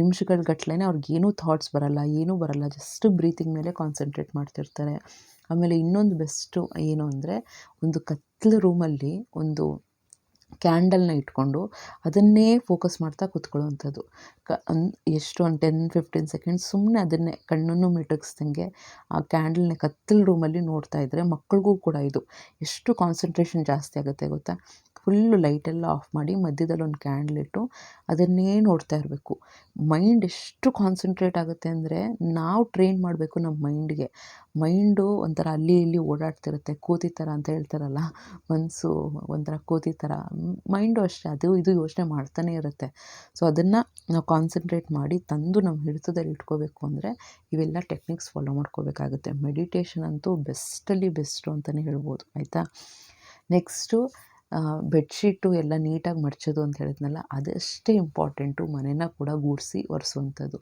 ನಿಮಿಷಗಳ ಗಟ್ಲೆ ಅವ್ರಿಗೇನೂ ಥಾಟ್ಸ್ ಬರಲ್ಲ, ಏನೂ ಬರಲ್ಲ ಜಸ್ಟ್ ಬ್ರೀತಿಂಗ್ ಮೇಲೆ ಕಾನ್ಸಂಟ್ರೇಟ್ ಮಾಡ್ತಿರ್ತಾರೆ. ಆಮೇಲೆ ಇನ್ನೊಂದು ಬೆಸ್ಟು ಏನು ಅಂದರೆ, ಒಂದು ಕತ್ತಲ ರೂಮಲ್ಲಿ ಒಂದು ಕ್ಯಾಂಡಲ್ನ ಇಟ್ಕೊಂಡು ಅದನ್ನೇ ಫೋಕಸ್ ಮಾಡ್ತಾ ಕೂತ್ಕೊಳ್ಳುವಂಥದ್ದು. ಕ ಎಷ್ಟು ಒಂದು ಟೆನ್, ಫಿಫ್ಟೀನ್ ಸೆಕೆಂಡ್ಸ್ ಸುಮ್ಮನೆ ಅದನ್ನೇ ಕಣ್ಣನ್ನು ಮಿಟುಕಿಸ್ದಂಗೆ ಆ ಕ್ಯಾಂಡಲ್ನ ಕತ್ತಲ ರೂಮಲ್ಲಿ ನೋಡ್ತಾ ಇದ್ದರೆ ಮಕ್ಳಿಗೂ ಕೂಡ ಇದು ಎಷ್ಟು ಕಾನ್ಸಂಟ್ರೇಷನ್ ಜಾಸ್ತಿ ಆಗುತ್ತೆ ಗೊತ್ತಾ? ಫುಲ್ಲು ಲೈಟೆಲ್ಲ ಆಫ್ ಮಾಡಿ ಮಧ್ಯದಲ್ಲಿ ಒಂದು ಕ್ಯಾಂಡಲ್ ಇಟ್ಟು ಅದನ್ನೇ ನೋಡ್ತಾ ಇರಬೇಕು. ಮೈಂಡ್ ಎಷ್ಟು ಕಾನ್ಸಂಟ್ರೇಟ್ ಆಗುತ್ತೆ ಅಂದರೆ ನಾವು ಟ್ರೈನ್ ಮಾಡಬೇಕು ನಮ್ಮ ಮೈಂಡ್ಗೆ. ಮೈಂಡು ಒಂಥರ ಅಲ್ಲಿ ಇಲ್ಲಿ ಓಡಾಡ್ತಿರುತ್ತೆ, ಕೋತಿ ಥರ ಅಂತ ಹೇಳ್ತಾರಲ್ಲ ಮನಸ್ಸು ಒಂಥರ ಕೋತಿ ಥರ. ಮೈಂಡು ಅಷ್ಟೇ, ಅದು ಇದು ಯೋಚನೆ ಮಾಡ್ತಾನೆ ಇರುತ್ತೆ. ಸೊ, ಅದನ್ನು ನಾವು ಕಾನ್ಸಂಟ್ರೇಟ್ ಮಾಡಿ ತಂದು ನಮ್ಮ ಹಿಡಿತದಲ್ಲಿ ಇಟ್ಕೋಬೇಕು ಅಂದರೆ ಇವೆಲ್ಲ ಟೆಕ್ನಿಕ್ಸ್ ಫಾಲೋ ಮಾಡ್ಕೋಬೇಕಾಗುತ್ತೆ. ಮೆಡಿಟೇಷನ್ ಅಂತೂ ಬೆಸ್ಟಲ್ಲಿ ಬೆಸ್ಟು ಅಂತಲೇ ಹೇಳ್ಬೋದು, ಆಯಿತಾ? ನೆಕ್ಸ್ಟು ಬೆಡ್ಶೀಟು ಎಲ್ಲ ನೀಟಾಗಿ ಮಡ್ಚೋದು ಅಂತ ಹೇಳಿದ್ನಲ್ಲ, ಅದಷ್ಟೇ ಇಂಪಾರ್ಟೆಂಟು ಮನೇನ ಕೂಡ ಗುಡಿಸಿ ಒರೆಸುವಂಥದ್ದು.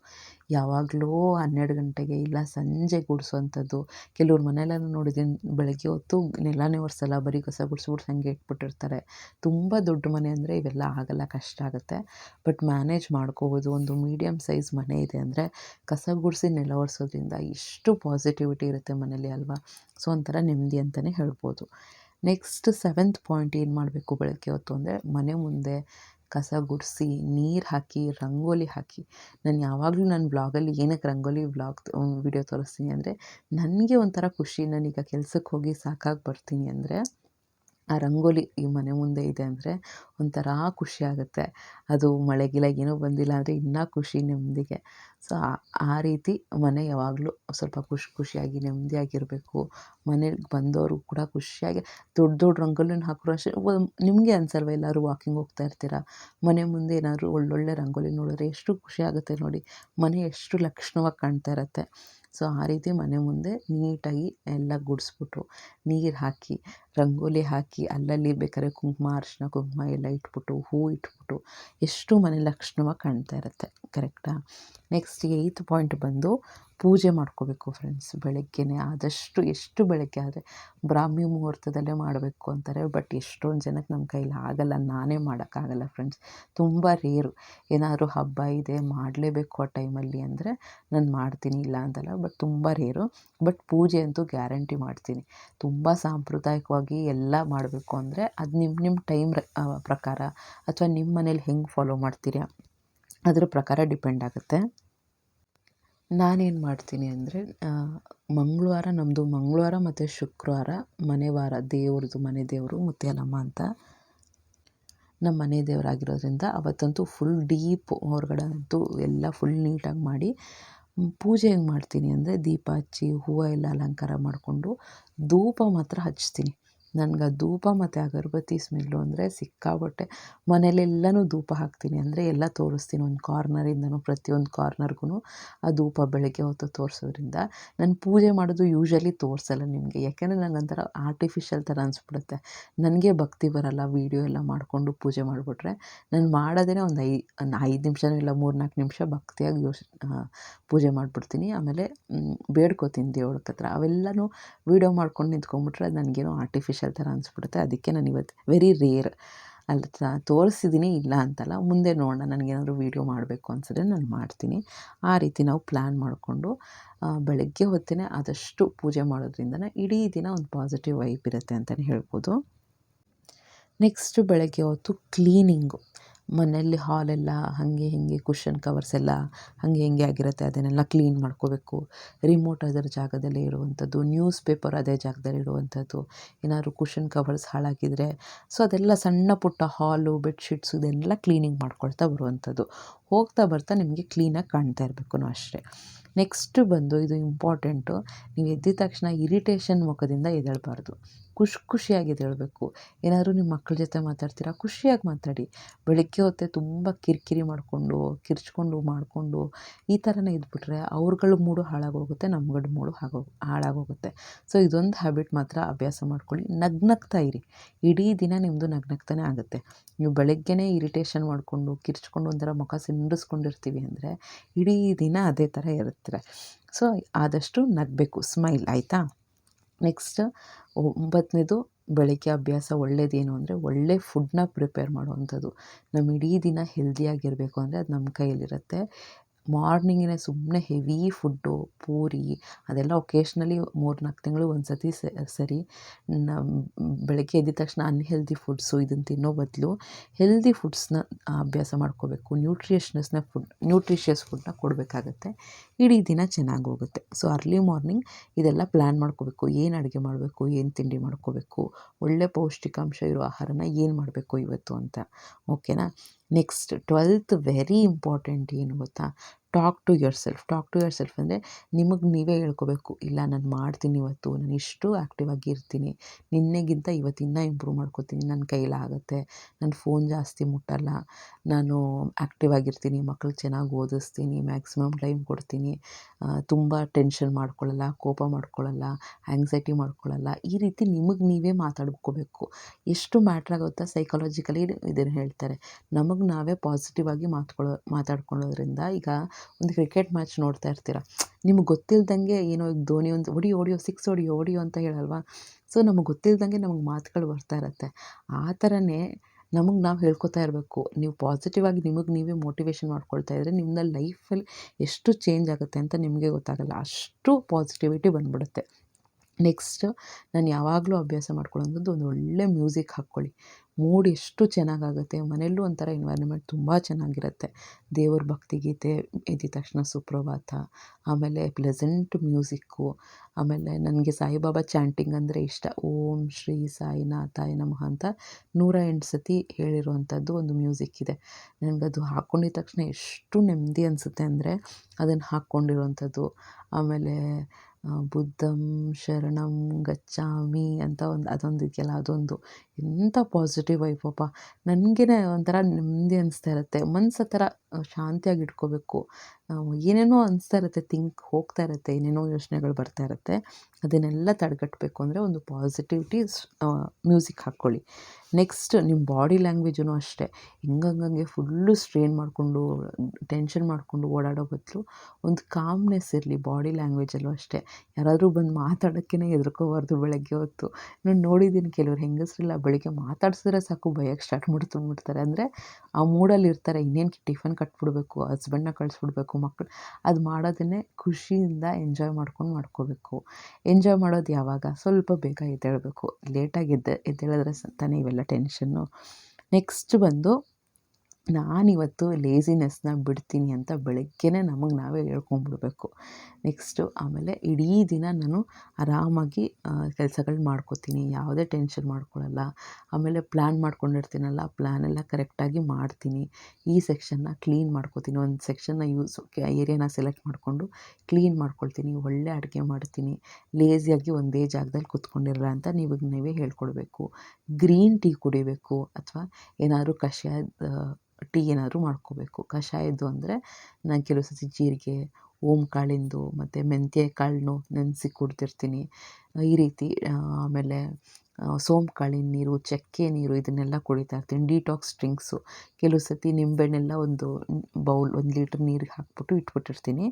ಯಾವಾಗಲೂ ಹನ್ನೆರಡು ಗಂಟೆಗೆ ಇಲ್ಲ ಸಂಜೆ ಗುಡಿಸುವಂಥದ್ದು. ಕೆಲವ್ರ ಮನೆಯಲ್ಲೆಲ್ಲ ನೋಡಿದ್ದೀನಿ ಬೆಳಗ್ಗೆ ಹೊತ್ತು ನೆಲನೇ ಒರೆಸಲ್ಲ, ಬರೀ ಕಸ ಗುಡಿಸ್ಬಿಟ್ಟು ಹಾಗೆ ಇಟ್ಬಿಟ್ಟಿರ್ತಾರೆ. ತುಂಬ ದೊಡ್ಡ ಮನೆ ಅಂದರೆ ಇವೆಲ್ಲ ಆಗಲ್ಲ, ಕಷ್ಟ ಆಗುತ್ತೆ. ಬಟ್ ಮ್ಯಾನೇಜ್ ಮಾಡ್ಕೋಬೋದು. ಒಂದು ಮೀಡಿಯಮ್ ಸೈಜ್ ಮನೆ ಇದೆ ಅಂದರೆ ಕಸ ಗುಡಿಸಿ ನೆಲ ಒರೆಸೋದ್ರಿಂದ ಎಷ್ಟು ಪಾಸಿಟಿವಿಟಿ ಇರುತ್ತೆ ಮನೇಲಿ ಅಲ್ವಾ? ಸೊ, ಒಂಥರ ನೆಮ್ಮದಿ ಅಂತಲೇ ಹೇಳ್ಬೋದು. ನೆಕ್ಸ್ಟ್ ಸೆವೆಂತ್ ಪಾಯಿಂಟ್ ಏನು ಮಾಡಬೇಕು ಬೆಳಗ್ಗೆ ಹೊತ್ತು ಅಂದರೆ ಮನೆ ಮುಂದೆ ಕಸ ಗುಡಿಸಿ, ನೀರು ಹಾಕಿ, ರಂಗೋಲಿ ಹಾಕಿ. ನಾನು ಯಾವಾಗಲೂ ನನ್ನ ಬ್ಲಾಗಲ್ಲಿ ಏನಕ್ಕೆ ರಂಗೋಲಿ ವ್ಲಾಗ್ ವಿಡಿಯೋ ತೋರಿಸ್ತೀನಿ ಅಂದರೆ ನನಗೆ ಒಂಥರ ಖುಷಿ. ನಾನೀಗ ಕೆಲ್ಸಕ್ಕೆ ಹೋಗಿ ಸಾಕಾಗಿ ಬರ್ತೀನಿ ಅಂದರೆ ಆ ರಂಗೋಲಿ ಈ ಮನೆ ಮುಂದೆ ಇದೆ ಅಂದರೆ ಒಂಥರ ಖುಷಿ ಆಗುತ್ತೆ. ಅದು ಮಳೆ ಗಿಳೆ ಏನೂ ಬಂದಿಲ್ಲ ಅಂದರೆ ಇನ್ನೂ ಖುಷಿ ನೆಮ್ಮದಿಗೆ. ಸೊ, ಆ ರೀತಿ ಮನೆ ಯಾವಾಗಲೂ ಸ್ವಲ್ಪ ಖುಷಿ ಖುಷಿಯಾಗಿ ನೆಮ್ಮದಿಯಾಗಿರಬೇಕು. ಮನೆಗೆ ಬಂದವರು ಕೂಡ ಖುಷಿಯಾಗಿ ದೊಡ್ಡ ದೊಡ್ಡ ರಂಗೋಲಿನ ಹಾಕೋರು ಅಷ್ಟೇ. ನಿಮಗೆ ಅನ್ಸಲ್ವ ಎಲ್ಲರೂ ವಾಕಿಂಗ್ ಹೋಗ್ತಾ ಇರ್ತೀರ? ಮನೆ ಮುಂದೆ ಏನಾದರೂ ಒಳ್ಳೊಳ್ಳೆ ರಂಗೋಲಿ ನೋಡಿದ್ರೆ ಎಷ್ಟು ಖುಷಿ ಆಗುತ್ತೆ ನೋಡಿ. ಮನೆ ಎಷ್ಟು ಲಕ್ಷಣವಾಗಿ ಕಾಣ್ತಾ ಇರುತ್ತೆ. ಸೊ, ಆ ರೀತಿ ಮನೆ ಮುಂದೆ ನೀಟಾಗಿ ಎಲ್ಲ ಗುಡಿಸ್ಬಿಟ್ಟು ನೀರು ಹಾಕಿ, ರಂಗೋಲಿ ಹಾಕಿ, ಅಲ್ಲಲ್ಲಿ ಬೇಕಾದ್ರೆ ಕುಂಕುಮ ಅರಿಶಿನ ಕುಂಕುಮ ಎಲ್ಲ ಇಟ್ಬಿಟ್ಟು ಹೂ ಇಟ್ಬಿಟ್ಟು ಎಷ್ಟು ಮನೆ ಲಕ್ಷಣವಾಗಿ ಕಾಣ್ತಾ ಇರುತ್ತೆ ಕರೆಕ್ಟಾ ನೆಕ್ಸ್ಟ್ ಏಯ್ತ್ ಪಾಯಿಂಟ್ ಬಂದು ಪೂಜೆ ಮಾಡ್ಕೋಬೇಕು ಫ್ರೆಂಡ್ಸ್ ಬೆಳಗ್ಗೆನೇ. ಆದಷ್ಟು ಎಷ್ಟು ಬೆಳಗ್ಗೆ ಆದರೆ ಬ್ರಾಹ್ಮಿ ಮುಹೂರ್ತದಲ್ಲೇ ಮಾಡಬೇಕು ಅಂತಾರೆ. ಬಟ್ ಎಷ್ಟೊಂದು ಜನಕ್ಕೆ ನಮ್ಮ ಕೈಲಿ ಆಗಲ್ಲ. ನಾನೇ ಮಾಡೋಕ್ಕಾಗಲ್ಲ ಫ್ರೆಂಡ್ಸ್ ತುಂಬ ರೇರು ಏನಾದರೂ ಹಬ್ಬ ಇದೆ ಮಾಡಲೇಬೇಕು ಆ ಟೈಮಲ್ಲಿ ಅಂದರೆ ನಾನು ಮಾಡ್ತೀನಿ ಇಲ್ಲ ಅಂತಲ್ಲ. ಬಟ್ ತುಂಬ ರೇರು ಬಟ್ ಪೂಜೆ ಅಂತೂ ಗ್ಯಾರಂಟಿ ಮಾಡ್ತೀನಿ. ತುಂಬ ಸಾಂಪ್ರದಾಯಿಕವಾಗಿ ಎಲ್ಲ ಮಾಡಬೇಕು ಅಂದರೆ ಅದು ನಿಮ್ಮ ನಿಮ್ಮ ಟೈಮ್ ಪ್ರಕಾರ. ಅಥವಾ ನಿಮ್ಮ ಮನೇಲಿ ಹೆಂಗೆ ಫಾಲೋ ಮಾಡ್ತೀರಾ? ಅದರ ಪ್ರಕಾರ ಡಿಪೆಂಡ್ ಆಗುತ್ತೆ. ನಾನೇನು ಮಾಡ್ತೀನಿ ಅಂದರೆ ಮಂಗಳವಾರ ನಮ್ಮದು ಮಂಗಳವಾರ ಮತ್ತು ಶುಕ್ರವಾರ ಮನೆ ವಾರ ದೇವ್ರದ್ದು ಮನೆ ದೇವರು ಮುತ್ಯಾಲಮ್ಮ ಅಂತ. ನಮ್ಮ ಮನೆ ದೇವರಾಗಿರೋದ್ರಿಂದ ಅವತ್ತಂತೂ ಫುಲ್ ಡೀಪ್ ಹೊರಗಡೆ ಅಂತೂ ಎಲ್ಲ ಫುಲ್ ನೀಟಾಗಿ ಮಾಡಿ ಪೂಜೆ ಹೆಂಗೆ ಮಾಡ್ತೀನಿ ಅಂದರೆ ದೀಪ ಹಚ್ಚಿ ಹೂವು ಎಲ್ಲ ಅಲಂಕಾರ ಮಾಡಿಕೊಂಡು ಧೂಪ ಮಾತ್ರ ಹಚ್ತೀನಿ. ನನ್ಗೆ ಆ ಧೂಪ ಮತ್ತು ಅಗರಬತ್ತಿ ಸ್ಮೆಲ್ಲು ಅಂದರೆ ಸಿಕ್ಕಾಪಟ್ಟೆ. ಮನೇಲೆಲ್ಲನೂ ಧೂಪ ಹಾಕ್ತೀನಿ ಅಂದರೆ ಎಲ್ಲ ತೋರಿಸ್ತೀನಿ ಒಂದು ಕಾರ್ನರಿಂದನೂ ಪ್ರತಿಯೊಂದು ಕಾರ್ನರ್ಗೂ ಆ ಧೂಪ ಬೆಳಗ್ಗೆ ಹೊತ್ತು ತೋರಿಸೋದ್ರಿಂದ. ನಾನು ಪೂಜೆ ಮಾಡೋದು ಯೂಶ್ವಲಿ ತೋರಿಸಲ್ಲ ನಿಮಗೆ. ಯಾಕೆಂದರೆ ನಂಗೆ ಆರ್ಟಿಫಿಷಿಯಲ್ ಥರ ಅನಿಸ್ಬಿಡುತ್ತೆ. ನನಗೆ ಭಕ್ತಿ ಬರಲ್ಲ ವೀಡಿಯೋ ಎಲ್ಲ ಮಾಡಿಕೊಂಡು ಪೂಜೆ ಮಾಡಿಬಿಟ್ರೆ. ನಾನು ಮಾಡೋದೇ ಒಂದು ಐ, ಒಂದು ಐದು ನಿಮಿಷನೂ ಇಲ್ಲ ಮೂರು ನಾಲ್ಕು ನಿಮಿಷ ಭಕ್ತಿಯಾಗಿ ಯೋಚ್ ಪೂಜೆ ಮಾಡಿಬಿಡ್ತೀನಿ. ಆಮೇಲೆ ಬೇಡ್ಕೋತೀನಿ ದೇವ್ರ ಹತ್ರ. ಅವೆಲ್ಲನೂ ವೀಡಿಯೋ ಮಾಡ್ಕೊಂಡು ನಿಂತ್ಕೊಂಡ್ಬಿಟ್ರೆ ನನಗೇನೋ ಆರ್ಟಿಫಿಷಿಯಲ್ ಥರ ಅನಿಸ್ಬಿಡುತ್ತೆ. ಅದಕ್ಕೆ ನಾನು ಇವತ್ತು ವೆರಿ ರೇರ್ ಅಲ್ಲಿ ತೋರಿಸಿದ್ದೀನಿ ಇಲ್ಲ ಅಂತಲ್ಲ, ಮುಂದೆ ನೋಡೋಣ ನನಗೇನಾದರೂ ವೀಡಿಯೋ ಮಾಡಬೇಕು ಅನ್ಸಿದ್ರೆ ನಾನು ಮಾಡ್ತೀನಿ. ಆ ರೀತಿ ನಾವು ಪ್ಲ್ಯಾನ್ ಮಾಡಿಕೊಂಡು ಬೆಳಗ್ಗೆ ಹೊತ್ತೇ ಆದಷ್ಟು ಪೂಜೆ ಮಾಡೋದ್ರಿಂದನೇ ಇಡೀ ದಿನ ಒಂದು ಪಾಸಿಟಿವ್ ವೈಬ್ ಇರುತ್ತೆ ಅಂತಲೇ ಹೇಳ್ಬೋದು. ನೆಕ್ಸ್ಟ್ ಬೆಳಗ್ಗೆ ಹೊತ್ತು ಕ್ಲೀನಿಂಗು ಮನೆಯಲ್ಲಿ ಹಾಲೆಲ್ಲ ಹಾಗೆ ಹೀಗೆ ಕುಷನ್ ಕವರ್ಸ್ ಎಲ್ಲ ಹಾಗೆ ಹೀಗೆ ಆಗಿರುತ್ತೆ, ಅದನ್ನೆಲ್ಲ ಕ್ಲೀನ್ ಮಾಡ್ಕೋಬೇಕು. ರಿಮೋಟ್ ಅದರ ಜಾಗದಲ್ಲೇ ಇರುವಂಥದ್ದು ನ್ಯೂಸ್ ಪೇಪರ್ ಅದೇ ಜಾಗದಲ್ಲಿ ಇರುವಂಥದ್ದು. ಏನಾದರೂ ಕುಷನ್ ಕವರ್ಸ್ ಹಾಳಾಗಿದ್ದರೆ ಸೊ ಅದೆಲ್ಲ ಸಣ್ಣ ಪುಟ್ಟ ಹಾಲು ಬೆಡ್ಶೀಟ್ಸು ಇದೆಲ್ಲ ಕ್ಲೀನಿಂಗ್ ಮಾಡ್ಕೊಳ್ತಾ ಬರುವಂಥದ್ದು. ಹೋಗ್ತಾ ಬರ್ತಾ ನಿಮಗೆ ಕ್ಲೀನಾಗಿ ಕಾಣ್ತಾ ಇರಬೇಕು ಅಷ್ಟೇ. ನೆಕ್ಸ್ಟ್ ಬಂದು ಇದು ಇಂಪಾರ್ಟೆಂಟು ನೀವು ಎದ್ದಿದ ತಕ್ಷಣ ಇರಿಟೇಷನ್ ಮುಖದಿಂದ ಎದ್ದೇಳಬಾರ್ದು. ಖುಷಿ ಖುಷಿಯಾಗಿ ಎದ್ದೇಳಬೇಕು. ಏನಾದರೂ ನಿಮ್ಮ ಮಕ್ಕಳ ಜೊತೆ ಮಾತಾಡ್ತೀರಾ, ಖುಷಿಯಾಗಿ ಮಾತಾಡಿ. ಬೆಳಗ್ಗೆ ಹೊತ್ತೆ ತುಂಬ ಕಿರಿಕಿರಿ ಮಾಡಿಕೊಂಡು, ಕಿರ್ಚ್ಕೊಂಡು, ಮಾಡಿಕೊಂಡು ಈ ಥರನೇ ಇದ್ಬಿಟ್ರೆ ಅವ್ರುಗಳ ಮೂಡು ಹಾಳಾಗೋಗುತ್ತೆ ನಮ್ಗಳ ಮೂಡು ಹಾಗೋ, ಹಾಳಾಗೋಗುತ್ತೆ. ಸೊ ಇದೊಂದು ಹ್ಯಾಬಿಟ್ ಮಾತ್ರ ಅಭ್ಯಾಸ ಮಾಡ್ಕೊಳ್ಳಿ. ನಗ್ನಗ್ತಾ ಇರಿ. ಇಡೀ ದಿನ ನಿಮ್ಮದು ನಗ್ನಗ್ತಾನೆ ಆಗುತ್ತೆ. ನೀವು ಬೆಳಗ್ಗೆನೇ ಇರಿಟೇಷನ್ ಮಾಡಿಕೊಂಡು, ಕಿರ್ಚ್ಕೊಂಡು ಒಂಥರ ಮುಖ ಸಿಂಡಿಸ್ಕೊಂಡಿರ್ತೀವಿ ಅಂದರೆ ಇಡೀ ದಿನ ಅದೇ ಥರ ಇರುತ್ತೆ. ಸೊ, ಆದಷ್ಟು ನಗಬೇಕು ಸ್ಮೈಲ್ ಆಯಿತಾ? ನೆಕ್ಸ್ಟ್ ಒಂಬತ್ತನೇದು ಬೆಳಗ್ಗೆ ಅಭ್ಯಾಸ ಒಳ್ಳೇದೇನು ಅಂದರೆ ಒಳ್ಳೆ ಫುಡ್ನ ಪ್ರಿಪೇರ್ ಮಾಡುವಂಥದ್ದು. ನಮ್ಮ ಇಡೀ ದಿನ ಹೆಲ್ದಿಯಾಗಿರಬೇಕು ಅಂದರೆ ಅದು ನಮ್ಮ ಕೈಯಲ್ಲಿರುತ್ತೆ. ಮಾರ್ನಿಂಗಿನೇ ಸುಮ್ಮನೆ ಹೆವಿ ಫುಡ್ಡು, ಪೂರಿ, ಅದೆಲ್ಲ ಒಕೇಶ್ನಲಿ ಮೂರು ನಾಲ್ಕು ತಿಂಗಳು ಒಂದು ಸತಿ ಸರಿ. ಬೆಳಗ್ಗೆ ಎದ್ದ ತಕ್ಷಣ ಅನ್ಹೆಲ್ದಿ ಫುಡ್ಸು ಇದನ್ನು ತಿನ್ನೋ ಬದಲು ಹೆಲ್ದಿ ಫುಡ್ಸ್ನ ಅಭ್ಯಾಸ ಮಾಡ್ಕೋಬೇಕು. ನ್ಯೂಟ್ರಿಷನಸ್ನ ಫುಡ್, ನ್ಯೂಟ್ರಿಷಿಯಸ್ ಫುಡ್ನ ಕೊಡಬೇಕಾಗತ್ತೆ. ಇಡೀ ದಿನ ಚೆನ್ನಾಗಿ ಹೋಗುತ್ತೆ. ಸೊ ಅರ್ಲಿ ಮಾರ್ನಿಂಗ್ ಇದೆಲ್ಲ ಪ್ಲ್ಯಾನ್ ಮಾಡ್ಕೋಬೇಕು. ಏನು ಅಡುಗೆ ಮಾಡಬೇಕು? ಏನು ತಿಂಡಿ ಮಾಡ್ಕೋಬೇಕು? ಒಳ್ಳೆ ಪೌಷ್ಟಿಕಾಂಶ ಇರೋ ಆಹಾರನ ಏನು ಮಾಡಬೇಕು ಇವತ್ತು ಅಂತ? ಓಕೆನಾ ನೆಕ್ಸ್ಟ್ ಟ್ವೆಲ್ತ್ ವೆರಿ ಇಂಪಾರ್ಟೆಂಟ್ ಏನು ಗೊತ್ತಾ? Talk to yourself talk to yourself ಅಂದರೆ ನಿಮಗೆ ನೀವೇ ಹೇಳ್ಕೋಬೇಕು, ಇಲ್ಲ ನಾನು ಮಾಡ್ತೀನಿ ಇವತ್ತು, ನಾನು ಇಷ್ಟು ಆ್ಯಕ್ಟಿವ್ ಆಗಿ ಇರ್ತೀನಿ ನಿನ್ನೆಗಿಂತ ಇವತ್ತು ಇಂಪ್ರೂವ್ ಮಾಡ್ಕೋತೀನಿ ನನ್ನ ಕೈಲಾಗುತ್ತೆ ನಾನು ಫೋನ್ ಜಾಸ್ತಿ ಮುಟ್ಟಲ್ಲ, ನಾನು ಆ್ಯಕ್ಟಿವ್ ಆಗಿರ್ತೀನಿ, ಮಕ್ಳು ಚೆನ್ನಾಗಿ ಓದಿಸ್ತೀನಿ ಮ್ಯಾಕ್ಸಿಮಮ್ ಟೈಮ್ ಕೊಡ್ತೀನಿ ತುಂಬ ಟೆನ್ಷನ್ ಮಾಡ್ಕೊಳ್ಳಲ್ಲ ಕೋಪ ಮಾಡ್ಕೊಳ್ಳಲ್ಲ ಆ್ಯಂಗ್ಸೈಟಿ ಮಾಡ್ಕೊಳ್ಳಲ್ಲ ಈ ರೀತಿ ನಿಮಗೆ ನೀವೇ ಮಾತಾಡ್ಕೋಬೇಕು. ಎಷ್ಟು ಮ್ಯಾಟ್ರ್ ಆಗುತ್ತಾ ಸೈಕಾಲಜಿಕಲಿ ಇದನ್ನು ಹೇಳ್ತಾರೆ. ನಮಗೆ ನಾವೇ ಪಾಸಿಟಿವ್ ಆಗಿ ಮಾತ್ಕೊಳ್ಳೋ ಮಾತಾಡ್ಕೊಳ್ಳೋದ್ರಿಂದ ಈಗ ಒಂದು ಕ್ರಿಕೆಟ್ ಮ್ಯಾಚ್ ನೋಡ್ತಾ ಇರ್ತೀರ? ನಿಮ್ಗೆ ಗೊತ್ತಿಲ್ದಂಗೆ ಏನೋ ಧೋನಿ ಒಂದು ಹೊಡಿಯೋ ಹೊಡಿಯೋ ಸಿಕ್ಸ್ ಹೊಡಿಯೋ ಹೊಡಿಯೋ ಅಂತ ಹೇಳಲ್ವಾ? ಸೊ ನಮಗೆ ಗೊತ್ತಿಲ್ದಂಗೆ ನಮಗೆ ಮಾತುಗಳು ಬರ್ತಾ ಇರುತ್ತೆ. ಆ ಥರನೇ ನಮಗೆ ನಾವು ಹೇಳ್ಕೊತಾ ಇರಬೇಕು. ನೀವು ಪಾಸಿಟಿವ್ ಆಗಿ ನಿಮಗೆ ನೀವೇ ಮೋಟಿವೇಶನ್ ಮಾಡ್ಕೊಳ್ತಾ ಇದ್ದರೆ ನಿಮ್ಮ ಲೈಫಲ್ಲಿ ಎಷ್ಟು ಚೇಂಜ್ ಆಗುತ್ತೆ ಅಂತ ನಿಮಗೆ ಗೊತ್ತಾಗಲ್ಲ. ಅಷ್ಟು ಪಾಸಿಟಿವಿಟಿ ಬಂದ್ಬಿಡುತ್ತೆ. ನೆಕ್ಸ್ಟ್ ನಾನು ಯಾವಾಗಲೂ ಅಭ್ಯಾಸ ಮಾಡ್ಕೊಳ್ಳೋದು ಒಂದು ಒಳ್ಳೆ ಮ್ಯೂಸಿಕ್ ಹಾಕ್ಕೊಳ್ಳಿ. ಮೂಡ್ ಎಷ್ಟು ಚೆನ್ನಾಗಾಗುತ್ತೆ. ಮನೆಯಲ್ಲೂ ಒಂಥರ ಎನ್ವೈರ್ನಮೆಂಟ್ ತುಂಬ ಚೆನ್ನಾಗಿರುತ್ತೆ. ದೇವ್ರ ಭಕ್ತಿಗೀತೆ ಎದ್ದ ತಕ್ಷಣ ಸುಪ್ರಭಾತ, ಆಮೇಲೆ ಪ್ಲೆಸೆಂಟ್ ಮ್ಯೂಸಿಕ್ಕು ಆಮೇಲೆ ನನಗೆ ಸಾಯಿಬಾಬಾ ಚಾಂಟಿಂಗ್ ಅಂದರೆ ಇಷ್ಟ. ಓಂ ಶ್ರೀ ಸಾಯಿನಾಥಾಯ ನಮಃ ಅಂತ ನೂರ ಎಂಟು ಸತಿ ಹೇಳಿರುವಂಥದ್ದು ಒಂದು ಮ್ಯೂಸಿಕ್ ಇದೆ. ನನಗದು ಹಾಕ್ಕೊಂಡಿದ್ದ ತಕ್ಷಣ ಎಷ್ಟು ನೆಮ್ಮದಿ ಅನಿಸುತ್ತೆ ಅಂದರೆ ಅದನ್ನು ಹಾಕ್ಕೊಂಡಿರುವಂಥದ್ದು ಆಮೇಲೆ ಬುದ್ಧಂ ಶರಣಂ ಗಚ್ಚಾಮಿ ಅಂತ ಒಂದು, ಅದೊಂದು ಇದೆಯಲ್ಲ, ಅದೊಂದು. ಎಂಥ ಪಾಸಿಟಿವ್ ವೈಬಪ್ಪ ನನಗೇ ಒಂಥರ ನೆಮ್ಮದಿ ಅನಿಸ್ತಾ ಇರುತ್ತೆ. ಮನ್ಸು ಆ ಥರ ಶಾಂತಿಯಾಗಿ ಇಟ್ಕೋಬೇಕು. ಏನೇನೋ ಅನಿಸ್ತಾ ಇರುತ್ತೆ ಥಿಂಕ್ ಹೋಗ್ತಾ ಇರುತ್ತೆ, ಏನೇನೋ ಯೋಚನೆಗಳು ಬರ್ತಾ ಇರುತ್ತೆ, ಅದನ್ನೆಲ್ಲ ತಡೆಗಟ್ಟಬೇಕು ಅಂದರೆ ಒಂದು ಪಾಸಿಟಿವಿಟಿ ಮ್ಯೂಸಿಕ್ ಹಾಕ್ಕೊಳ್ಳಿ. ನೆಕ್ಸ್ಟ್ ನಿಮ್ಮ ಬಾಡಿ ಲ್ಯಾಂಗ್ವೇಜೂ ಅಷ್ಟೇ. ಹಿಂಗಂಗಂಗೆ ಫುಲ್ಲು ಸ್ಟ್ರೇನ್ ಮಾಡಿಕೊಂಡು ಟೆನ್ಷನ್ ಮಾಡಿಕೊಂಡು ಓಡಾಡೋ ಬದಲು ಒಂದು ಕಾಮ್ನೆಸ್ ಇರಲಿ ಬಾಡಿ ಲ್ಯಾಂಗ್ವೇಜಲ್ಲೂ ಅಷ್ಟೇ. ಯಾರಾದರೂ ಬಂದು ಮಾತಾಡೋಕ್ಕೇ ಹೆದರ್ಕೋಬಾರ್ದು ಬೆಳಗ್ಗೆ ಹೊತ್ತು. ನಾನು ನೋಡಿದ್ದೀನಿ ಕೆಲವ್ರು ಹೆಂಗಸರೆಲ್ಲ ಬೆಳಿಗ್ಗೆ ಮಾತಾಡ್ಸಿದ್ರೆ ಸಾಕು ಭಯಕ್ಕೆ ಸ್ಟಾರ್ಟ್ ಮಾಡ್ತುಂಬಿಡ್ತಾರೆ ಅಂದರೆ ಆ ಮೂಡಲ್ಲಿ ಇರ್ತಾರೆ ಇನ್ನೇನು ಟಿಫನ್ ಕಟ್ಬಿಡ್ಬೇಕು ಹಸ್ಬೆಂಡ್ನ ಕಳಿಸ್ಬಿಡ್ಬೇಕು ಮಕ್ಕಳು ಅದು ಮಾಡೋದನ್ನೇ ಖುಷಿಯಿಂದ ಎಂಜಾಯ್ ಮಾಡ್ಕೊಂಡು ಮಾಡ್ಕೋಬೇಕು. ಎಂಜಾಯ್ ಮಾಡೋದು ಯಾವಾಗ? ಸ್ವಲ್ಪ ಬೇಗ ಎದ್ದೇಳಬೇಕು. ಲೇಟಾಗಿ ಎದ್ದ, ಎದ್ದೇಳಿದ್ರೆ ತಾನೇ ಇವೆಲ್ಲ ಟೆನ್ಷನ್ನು ನೆಕ್ಸ್ಟ್ ಬಂದು ನಾನಿವತ್ತು ಲೇಸಿನೆಸ್ನ ಬಿಡ್ತೀನಿ ಅಂತ ಬೆಳಗ್ಗೆನೇ ನಮಗೆ ನಾವೇ ಹೇಳ್ಕೊಂಬಿಡ್ಬೇಕು. ನೆಕ್ಸ್ಟು ಆಮೇಲೆ ಇಡೀ ದಿನ ನಾನು ಆರಾಮಾಗಿ ಕೆಲಸಗಳು ಮಾಡ್ಕೋತೀನಿ, ಯಾವುದೇ ಟೆನ್ಷನ್ ಮಾಡ್ಕೊಳ್ಳಲ್ಲ ಆಮೇಲೆ ಪ್ಲ್ಯಾನ್ ಮಾಡ್ಕೊಂಡಿರ್ತೀನಲ್ಲ ಪ್ಲ್ಯಾನೆಲ್ಲ ಕರೆಕ್ಟಾಗಿ ಮಾಡ್ತೀನಿ. ಈ ಸೆಕ್ಷನ್ನ ಕ್ಲೀನ್ ಮಾಡ್ಕೋತೀನಿ. ಒಂದು ಸೆಕ್ಷನ್ನ ಯೂಸ್ ಏರಿಯಾನ ಸೆಲೆಕ್ಟ್ ಮಾಡಿಕೊಂಡು ಕ್ಲೀನ್ ಮಾಡ್ಕೊಳ್ತೀನಿ. ಒಳ್ಳೆ ಅಡುಗೆ ಮಾಡ್ತೀನಿ. ಲೇಸಿಯಾಗಿ ಒಂದೇ ಜಾಗದಲ್ಲಿ ಕೂತ್ಕೊಂಡಿರಲ್ಲ ಅಂತ ನೀವು, ನೀವೇ ಹೇಳ್ಕೊಡ್ಬೇಕು. ಗ್ರೀನ್ ಟೀ ಕುಡಿಬೇಕು. ಅಥವಾ ಏನಾದರೂ ಕಷಾಯ ಟೀ ಏನಾದರೂ ಮಾಡ್ಕೋಬೇಕು. ಕಷಾಯದ್ದು ಅಂದರೆ ನಾನು ಕೆಲವು ಸತಿ ಜೀರಿಗೆ, ಓಮ್ ಕಾಳಿಂದು, ಮತ್ತು ಮೆಂತ್ಯೆ ಕಾಳನ್ನು ನೆನೆಸಿ ಕುಡ್ದಿರ್ತೀನಿ. ಈ ರೀತಿ, ಆಮೇಲೆ ಕಾಳಿನ ನೀರು, ಚಕ್ಕೆ ನೀರು ಇದನ್ನೆಲ್ಲ ಕುಡಿತಾ ಇರ್ತೀನಿ. ಡಿಟಾಕ್ಸ್ ಡ್ರಿಂಕ್ಸು ಕೆಲವು ಸತಿ ನಿಂಬೆಹಣ್ಣೆಲ್ಲ ಒಂದು ಬೌಲ್ ಒಂದು ಲೀಟ್ರ್ ನೀರಿಗೆ ಹಾಕ್ಬಿಟ್ಟು ಇಟ್ಬಿಟ್ಟಿರ್ತೀನಿ.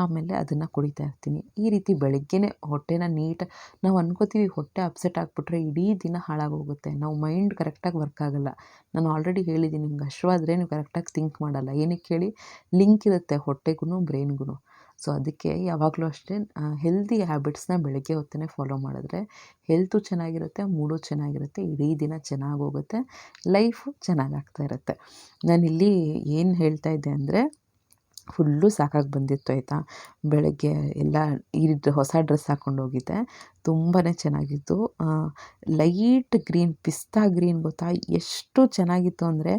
ಆಮೇಲೆ ಅದನ್ನು ಕುಡಿತಾ ಇರ್ತೀನಿ. ಈ ರೀತಿ ಬೆಳಗ್ಗೆನೇ ಹೊಟ್ಟೆನ ನೀಟ್, ನಾವು ಅನ್ಕೋತೀವಿ ಹೊಟ್ಟೆ ಅಪ್ಸೆಟ್ ಆಗಿಬಿಟ್ರೆ ಇಡೀ ದಿನ ಹಾಳಾಗೋಗುತ್ತೆ. ನಾವು ಮೈಂಡ್ ಕರೆಕ್ಟಾಗಿ ವರ್ಕ್ ಆಗೋಲ್ಲ. ನಾನು ಆಲ್ರೆಡಿ ಹೇಳಿದ್ದೀನಿ ನಿಮ್ಗೆ ಹಶ್ವಾದರೆ ನೀವು ಕರೆಕ್ಟಾಗಿ ಥಿಂಕ್ ಮಾಡಲ್ಲ. ಏನಕ್ಕೆ ಹೇಳಿ? ಲಿಂಕ್ ಇರುತ್ತೆ ಹೊಟ್ಟೆಗೂ ಬ್ರೈನ್ಗೂ ಸೊ ಅದಕ್ಕೆ ಯಾವಾಗಲೂ ಅಷ್ಟೇ ಹೆಲ್ದಿ ಹ್ಯಾಬಿಟ್ಸ್ನ ಬೆಳಗ್ಗೆ ಹೊತ್ತೇ ಫಾಲೋ ಮಾಡಿದ್ರೆ ಹೆಲ್ತು ಚೆನ್ನಾಗಿರುತ್ತೆ ಮೂಡು ಚೆನ್ನಾಗಿರುತ್ತೆ, ಇಡೀ ದಿನ ಚೆನ್ನಾಗಿ ಹೋಗುತ್ತೆ ಲೈಫು ಚೆನ್ನಾಗಾಗ್ತಾ ಇರುತ್ತೆ. ನಾನಿಲ್ಲಿ ಏನು ಹೇಳ್ತಾ ಇದ್ದೆ ಅಂದರೆ ಫುಲ್ಲು ಸಾಕಾಗಿ ಬಂದಿತ್ತು ಆಯಿತಾ? ಬೆಳಗ್ಗೆ ಎಲ್ಲ ಈ ಹೊಸ ಡ್ರೆಸ್ ಹಾಕ್ಕೊಂಡು ಹೋಗಿದ್ದೆ ತುಂಬಾ ಚೆನ್ನಾಗಿತ್ತು. ಲೈಟ್ ಗ್ರೀನ್ ಪಿಸ್ತಾ ಗ್ರೀನ್ ಗೊತ್ತಾ? ಎಷ್ಟು ಚೆನ್ನಾಗಿತ್ತು ಅಂದರೆ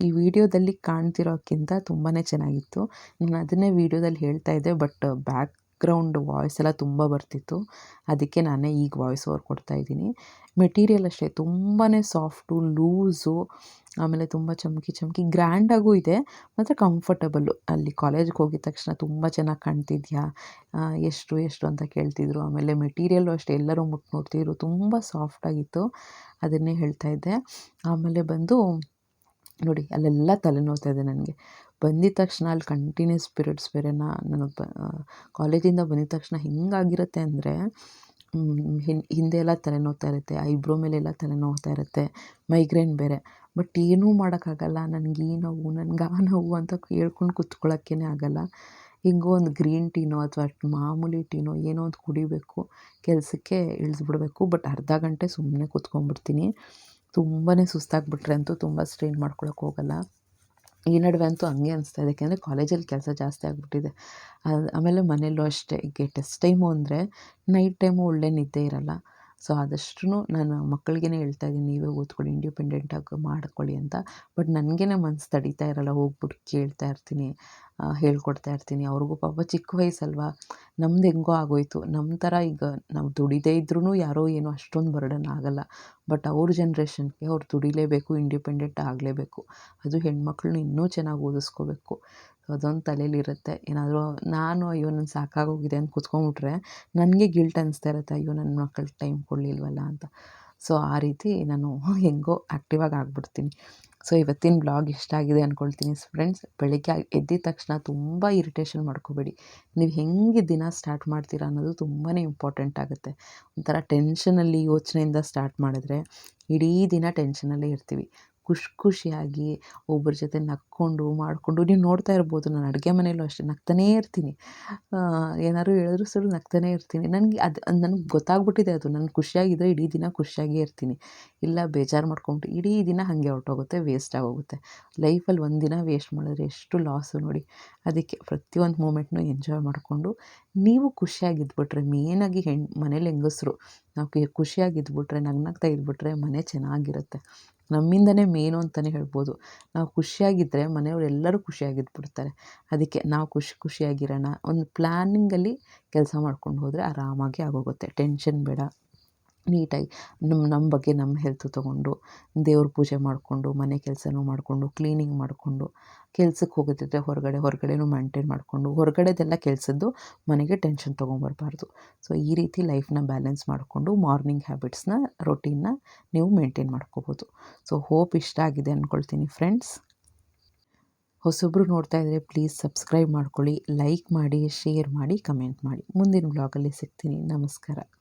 ಈ ವಿಡಿಯೋದಲ್ಲಿ ಕಾಣ್ತಿರೋಕ್ಕಿಂತ ತುಂಬಾ ಚೆನ್ನಾಗಿತ್ತು. ನಾನು ಅದನ್ನೇ ವಿಡಿಯೋದಲ್ಲಿ ಹೇಳ್ತಾ ಇದ್ದೆ, ಬಟ್ ಬ್ಯಾಕ್ ಗ್ರೌಂಡ್ ವಾಯ್ಸ್ ಎಲ್ಲ ತುಂಬ ಬರ್ತಿತ್ತು. ಅದಕ್ಕೆ ನಾನೇ ಈಗ ವಾಯ್ಸ್ ಓವರ್ ಕೊಡ್ತಾ ಇದ್ದೀನಿ. ಮೆಟೀರಿಯಲ್ ಅಷ್ಟೇ ತುಂಬಾ ಸಾಫ್ಟು, ಲೂಸು, ಆಮೇಲೆ ತುಂಬ ಚಮಕಿ ಚಮಕಿ ಗ್ರ್ಯಾಂಡಾಗೂ ಇದೆ ಮತ್ತು ಕಂಫರ್ಟಬಲ್ಲು ಅಲ್ಲಿ ಕಾಲೇಜ್ಗೆ ಹೋಗಿದ ತಕ್ಷಣ ತುಂಬ ಚೆನ್ನಾಗಿ ಕಾಣ್ತಿದ್ಯಾ? ಎಷ್ಟು ಎಷ್ಟು ಅಂತ ಕೇಳ್ತಿದ್ರು. ಆಮೇಲೆ ಮೆಟೀರಿಯಲ್ಲು ಅಷ್ಟೇ, ಎಲ್ಲರೂ ಮುಟ್ಟು ನೋಡ್ತಿದ್ರು ತುಂಬ ಸಾಫ್ಟಾಗಿತ್ತು ಅದನ್ನೇ ಹೇಳ್ತಾ ಇದ್ದೆ. ಆಮೇಲೆ ಬಂದು ನೋಡಿ, ಅಲ್ಲೆಲ್ಲ ತಲೆನೋವ್ತಾ ಇದೆ ನನಗೆ. ಬಂದಿದ ತಕ್ಷಣ ಅಲ್ಲಿ ಕಂಟಿನ್ಯೂಸ್ ಪಿರಿಯಡ್ಸ್ ಬೇರೆನಾ ನಾನು ಬ ಕಾಲೇಜಿಂದ ಬಂದಿದ ತಕ್ಷಣ ಹೆಂಗಾಗಿರುತ್ತೆ ಅಂದರೆ ಹಿಂದೆ ಎಲ್ಲ ತಲೆನೋವ್ತಾ ಇರುತ್ತೆ ಐಬ್ರೋ ಮೇಲೆಲ್ಲ ತಲೆನೋವ್ತಾ ಇರುತ್ತೆ ಮೈಗ್ರೇನ್ ಬೇರೆ. ಬಟ್ ಏನೂ ಮಾಡೋಕ್ಕಾಗಲ್ಲ, ನನಗೆ ಈ ನೋವು, ನನ್ಗೆ ಆ ನೋವು ಅಂತ ಹೇಳ್ಕೊಂಡು ಕುತ್ಕೊಳ್ಳೋಕ್ಕೇ ಆಗಲ್ಲ. ಹಿಂಗೋ ಒಂದು ಗ್ರೀನ್ ಟೀನೋ ಅಥವಾ ಮಾಮೂಲಿ ಟೀನೋ ಏನೋ ಒಂದು ಕುಡಿಬೇಕು, ಕೆಲಸಕ್ಕೆ ಇಳಿಸ್ಬಿಡ್ಬೇಕು ಬಟ್ ಅರ್ಧ ಗಂಟೆ ಸುಮ್ಮನೆ ಕೂತ್ಕೊಂಡ್ಬಿಡ್ತೀನಿ. ತುಂಬಾ ಸುಸ್ತಾಗಿಬಿಟ್ರೆ ಅಂತೂ ತುಂಬ ಸ್ಟ್ರೈನ್ ಮಾಡ್ಕೊಳಕ್ಕೆ ಹೋಗಲ್ಲ. ಈ ನಡುವೆ ಅಂತೂ ಹಂಗೆ ಅನಿಸ್ತಾ ಇದೆ. ಯಾಕೆಂದರೆ ಕಾಲೇಜಲ್ಲಿ ಕೆಲಸ ಜಾಸ್ತಿ ಆಗಿಬಿಟ್ಟಿದೆ. ಆಮೇಲೆ ಮನೆಯಲ್ಲೂ ಅಷ್ಟೇ. ಈಗ ಟೆಸ್ಟ್ ಟೈಮು ಅಂದರೆ ನೈಟ್ ಟೈಮು ಒಳ್ಳೆ ನಿದ್ದೆ ಇರೋಲ್ಲ. ಸೊ ಆದಷ್ಟು ನಾನು ಮಕ್ಕಳಿಗೇ ಹೇಳ್ತಾ ಇದ್ದೀನಿ ನೀವೇ ಓದ್ಕೊಳ್ಳಿ ಇಂಡಿಪೆಂಡೆಂಟಾಗಿ ಮಾಡ್ಕೊಳ್ಳಿ ಅಂತ. ಬಟ್ ನನಗೇ ಮನಸ್ಸು ತಡೀತಾ ಇರೋಲ್ಲ, ಹೋಗ್ಬಿಟ್ಟು ಕೇಳ್ತಾ ಇರ್ತೀನಿ ಹೇಳ್ಕೊಡ್ತಾ ಇರ್ತೀನಿ. ಅವ್ರಿಗೂ ಪಾಪ ಚಿಕ್ಕ ವಯಸ್ಸಲ್ವಾ? ನಮ್ದು ಹೆಂಗೋ ಆಗೋಯಿತು. ನಮ್ಮ ಥರ ಈಗ ನಾವು ದುಡಿದೇ ಇದ್ರೂ ಯಾರೋ ಏನೋ ಅಷ್ಟೊಂದು ಬರ್ಡನ್ ಆಗೋಲ್ಲ. ಬಟ್ ಅವ್ರ ಜನ್ರೇಷನ್ಗೆ ಅವ್ರು ದುಡಿಲೇಬೇಕು ಇಂಡಿಪೆಂಡೆಂಟ್ ಆಗಲೇಬೇಕು. ಅದು ಹೆಣ್ಮಕ್ಳನ್ನ ಇನ್ನೂ ಚೆನ್ನಾಗಿ ಓದಿಸ್ಕೋಬೇಕು. ಅದೊಂದು ತಲೇಲಿರುತ್ತೆ ಏನಾದರೂ ನಾನು, ಅಯ್ಯೋ ನಾನು ಸಾಕಾಗೋಗಿದೆ ಅಂತ ಕೂತ್ಕೊಂಡ್ಬಿಟ್ರೆ ನನಗೆ ಗಿಲ್ಟ್ ಅನಿಸ್ತಾ ಇರುತ್ತೆ. ಅಯ್ಯೋ ನನ್ನ ಮಕ್ಕಳಿಗೆ ಟೈಮ್ ಕೊಡಲಿಲ್ವಲ್ಲ ಅಂತ. ಸೊ ಆ ರೀತಿ ನಾನು ಹೆಂಗೋ ಆ್ಯಕ್ಟಿವಾಗಿ ಆಗಿಬಿಡ್ತೀನಿ. ಸೊ ಇವತ್ತಿನ ಬ್ಲಾಗ್ ಇಷ್ಟ ಆಗಿದೆ ಅಂದ್ಕೊಳ್ತೀನಿ ಫ್ರೆಂಡ್ಸ್ ಬೆಳಗ್ಗೆ ಎದ್ದಿದ ತಕ್ಷಣ ತುಂಬ ಇರಿಟೇಷನ್ ಮಾಡ್ಕೋಬೇಡಿ. ನೀವು ಹೆಂಗೆ ದಿನ ಸ್ಟಾರ್ಟ್ ಮಾಡ್ತೀರಾ ಅನ್ನೋದು ತುಂಬಾ ಇಂಪಾರ್ಟೆಂಟ್ ಆಗುತ್ತೆ. ಒಂಥರ ಟೆನ್ಷನಲ್ಲಿ ಯೋಚನೆಯಿಂದ ಸ್ಟಾರ್ಟ್ ಮಾಡಿದ್ರೆ ಇಡೀ ದಿನ ಟೆನ್ಷನಲ್ಲೇ ಇರ್ತೀವಿ. ಖುಷಿ ಖುಷಿಯಾಗಿ ಒಬ್ಬರ ಜೊತೆ ನಕ್ಕೊಂಡು ಮಾಡಿಕೊಂಡು, ನೀವು ನೋಡ್ತಾ ಇರ್ಬೋದು, ನಾನು ಅಡುಗೆ ಮನೆಯಲ್ಲೂ ಅಷ್ಟೇ ನಗ್ತಾನೇ ಇರ್ತೀನಿ. ಏನಾದ್ರು ಹೇಳಿದ್ರು ಸರ್ ನಗ್ತಾನೇ ಇರ್ತೀನಿ. ನನಗೆ ಅದು, ನನಗೆ ಗೊತ್ತಾಗ್ಬಿಟ್ಟಿದೆ ಅದು. ನಾನು ಖುಷಿಯಾಗಿದ್ದರೆ ಇಡೀ ದಿನ ಖುಷಿಯಾಗೇ ಇರ್ತೀನಿ. ಇಲ್ಲ, ಬೇಜಾರು ಮಾಡ್ಕೊಂಡು ಇಡೀ ದಿನ ಹಾಗೆ ಹೊರ್ಟೋಗುತ್ತೆ ವೇಸ್ಟ್ ಆಗೋಗುತ್ತೆ. ಲೈಫಲ್ಲಿ ಒಂದು ದಿನ ವೇಸ್ಟ್ ಮಾಡಿದ್ರೆ ಎಷ್ಟು ಲಾಸು ನೋಡಿ. ಅದಕ್ಕೆ ಪ್ರತಿಯೊಂದು ಮೂಮೆಂಟ್ನೂ ಎಂಜಾಯ್ ಮಾಡಿಕೊಂಡು, ನೀವು ಖುಷಿಯಾಗಿದ್ಬಿಟ್ರೆ ಮೇನಾಗಿ ಹೆಣ್ಣು ಮನೇಲಿ ಹೆಂಗಸ್ರು, ನಾವು ಖುಷಿಯಾಗಿದ್ಬಿಟ್ರೆ, ನಗ್ನಗ್ತಾ ಇದ್ಬಿಟ್ರೆ ಮನೆ ಚೆನ್ನಾಗಿರುತ್ತೆ. ನಮ್ಮಿಂದನೇ ಮೇನು ಅಂತಲೇ ಹೇಳ್ಬೋದು. ನಾವು ಖುಷಿಯಾಗಿದ್ದರೆ ಮನೆಯವರೆಲ್ಲರೂ ಖುಷಿಯಾಗಿದ್ಬಿಡ್ತಾರೆ. ಅದಕ್ಕೆ ನಾವು ಖುಷಿ ಖುಷಿಯಾಗಿರೋಣ. ಒಂದು ಪ್ಲ್ಯಾನಿಂಗಲ್ಲಿ ಕೆಲಸ ಮಾಡ್ಕೊಂಡು ಹೋದರೆ ಆರಾಮಾಗಿ ಆಗೋಗುತ್ತೆ. ಟೆನ್ಷನ್ ಬೇಡ. ನೀಟಾಗಿ ನಮ್ಮ ನಮ್ಮ ಬಗ್ಗೆ ನಮ್ಮ ಹೆಲ್ತ್ ತೊಗೊಂಡು, ದೇವ್ರ ಪೂಜೆ ಮಾಡಿಕೊಂಡು, ಮನೆ ಕೆಲಸನೂ ಮಾಡಿಕೊಂಡು ಕ್ಲೀನಿಂಗ್ ಮಾಡಿಕೊಂಡು, ಕೆಲ್ಸಕ್ಕೆ ಹೋಗೋದಿದ್ದರೆ ಹೊರಗಡೆ, ಹೊರಗಡೆನೂ ಮೈಂಟೈನ್ ಮಾಡಿಕೊಂಡು, ಹೊರಗಡೆದೆಲ್ಲ ಕೆಲಸದ್ದು ಮನೆಗೆ ಟೆನ್ಷನ್ ತೊಗೊಂಬರಬಾರ್ದು. ಸೊ ಈ ರೀತಿ ಲೈಫ್ನ ಬ್ಯಾಲೆನ್ಸ್ ಮಾಡಿಕೊಂಡು ಮಾರ್ನಿಂಗ್ ಹ್ಯಾಬಿಟ್ಸ್ನ ರೊಟೀನ್ನ ನೀವು ಮೇಂಟೈನ್ ಮಾಡ್ಕೋಬೋದು. ಸೊ ಹೋಪ್ ಇಷ್ಟ ಆಗಿದೆ ಅಂದ್ಕೊಳ್ತೀನಿ ಫ್ರೆಂಡ್ಸ್ ಹೊಸೊಬ್ಬರು ನೋಡ್ತಾ ಇದ್ದರೆ ಪ್ಲೀಸ್ ಸಬ್ಸ್ಕ್ರೈಬ್ ಮಾಡ್ಕೊಳ್ಳಿ ಲೈಕ್ ಮಾಡಿ ಶೇರ್ ಮಾಡಿ ಕಮೆಂಟ್ ಮಾಡಿ. ಮುಂದಿನ ವ್ಲಾಗಲ್ಲಿ ಸಿಗ್ತೀನಿ. ನಮಸ್ಕಾರ.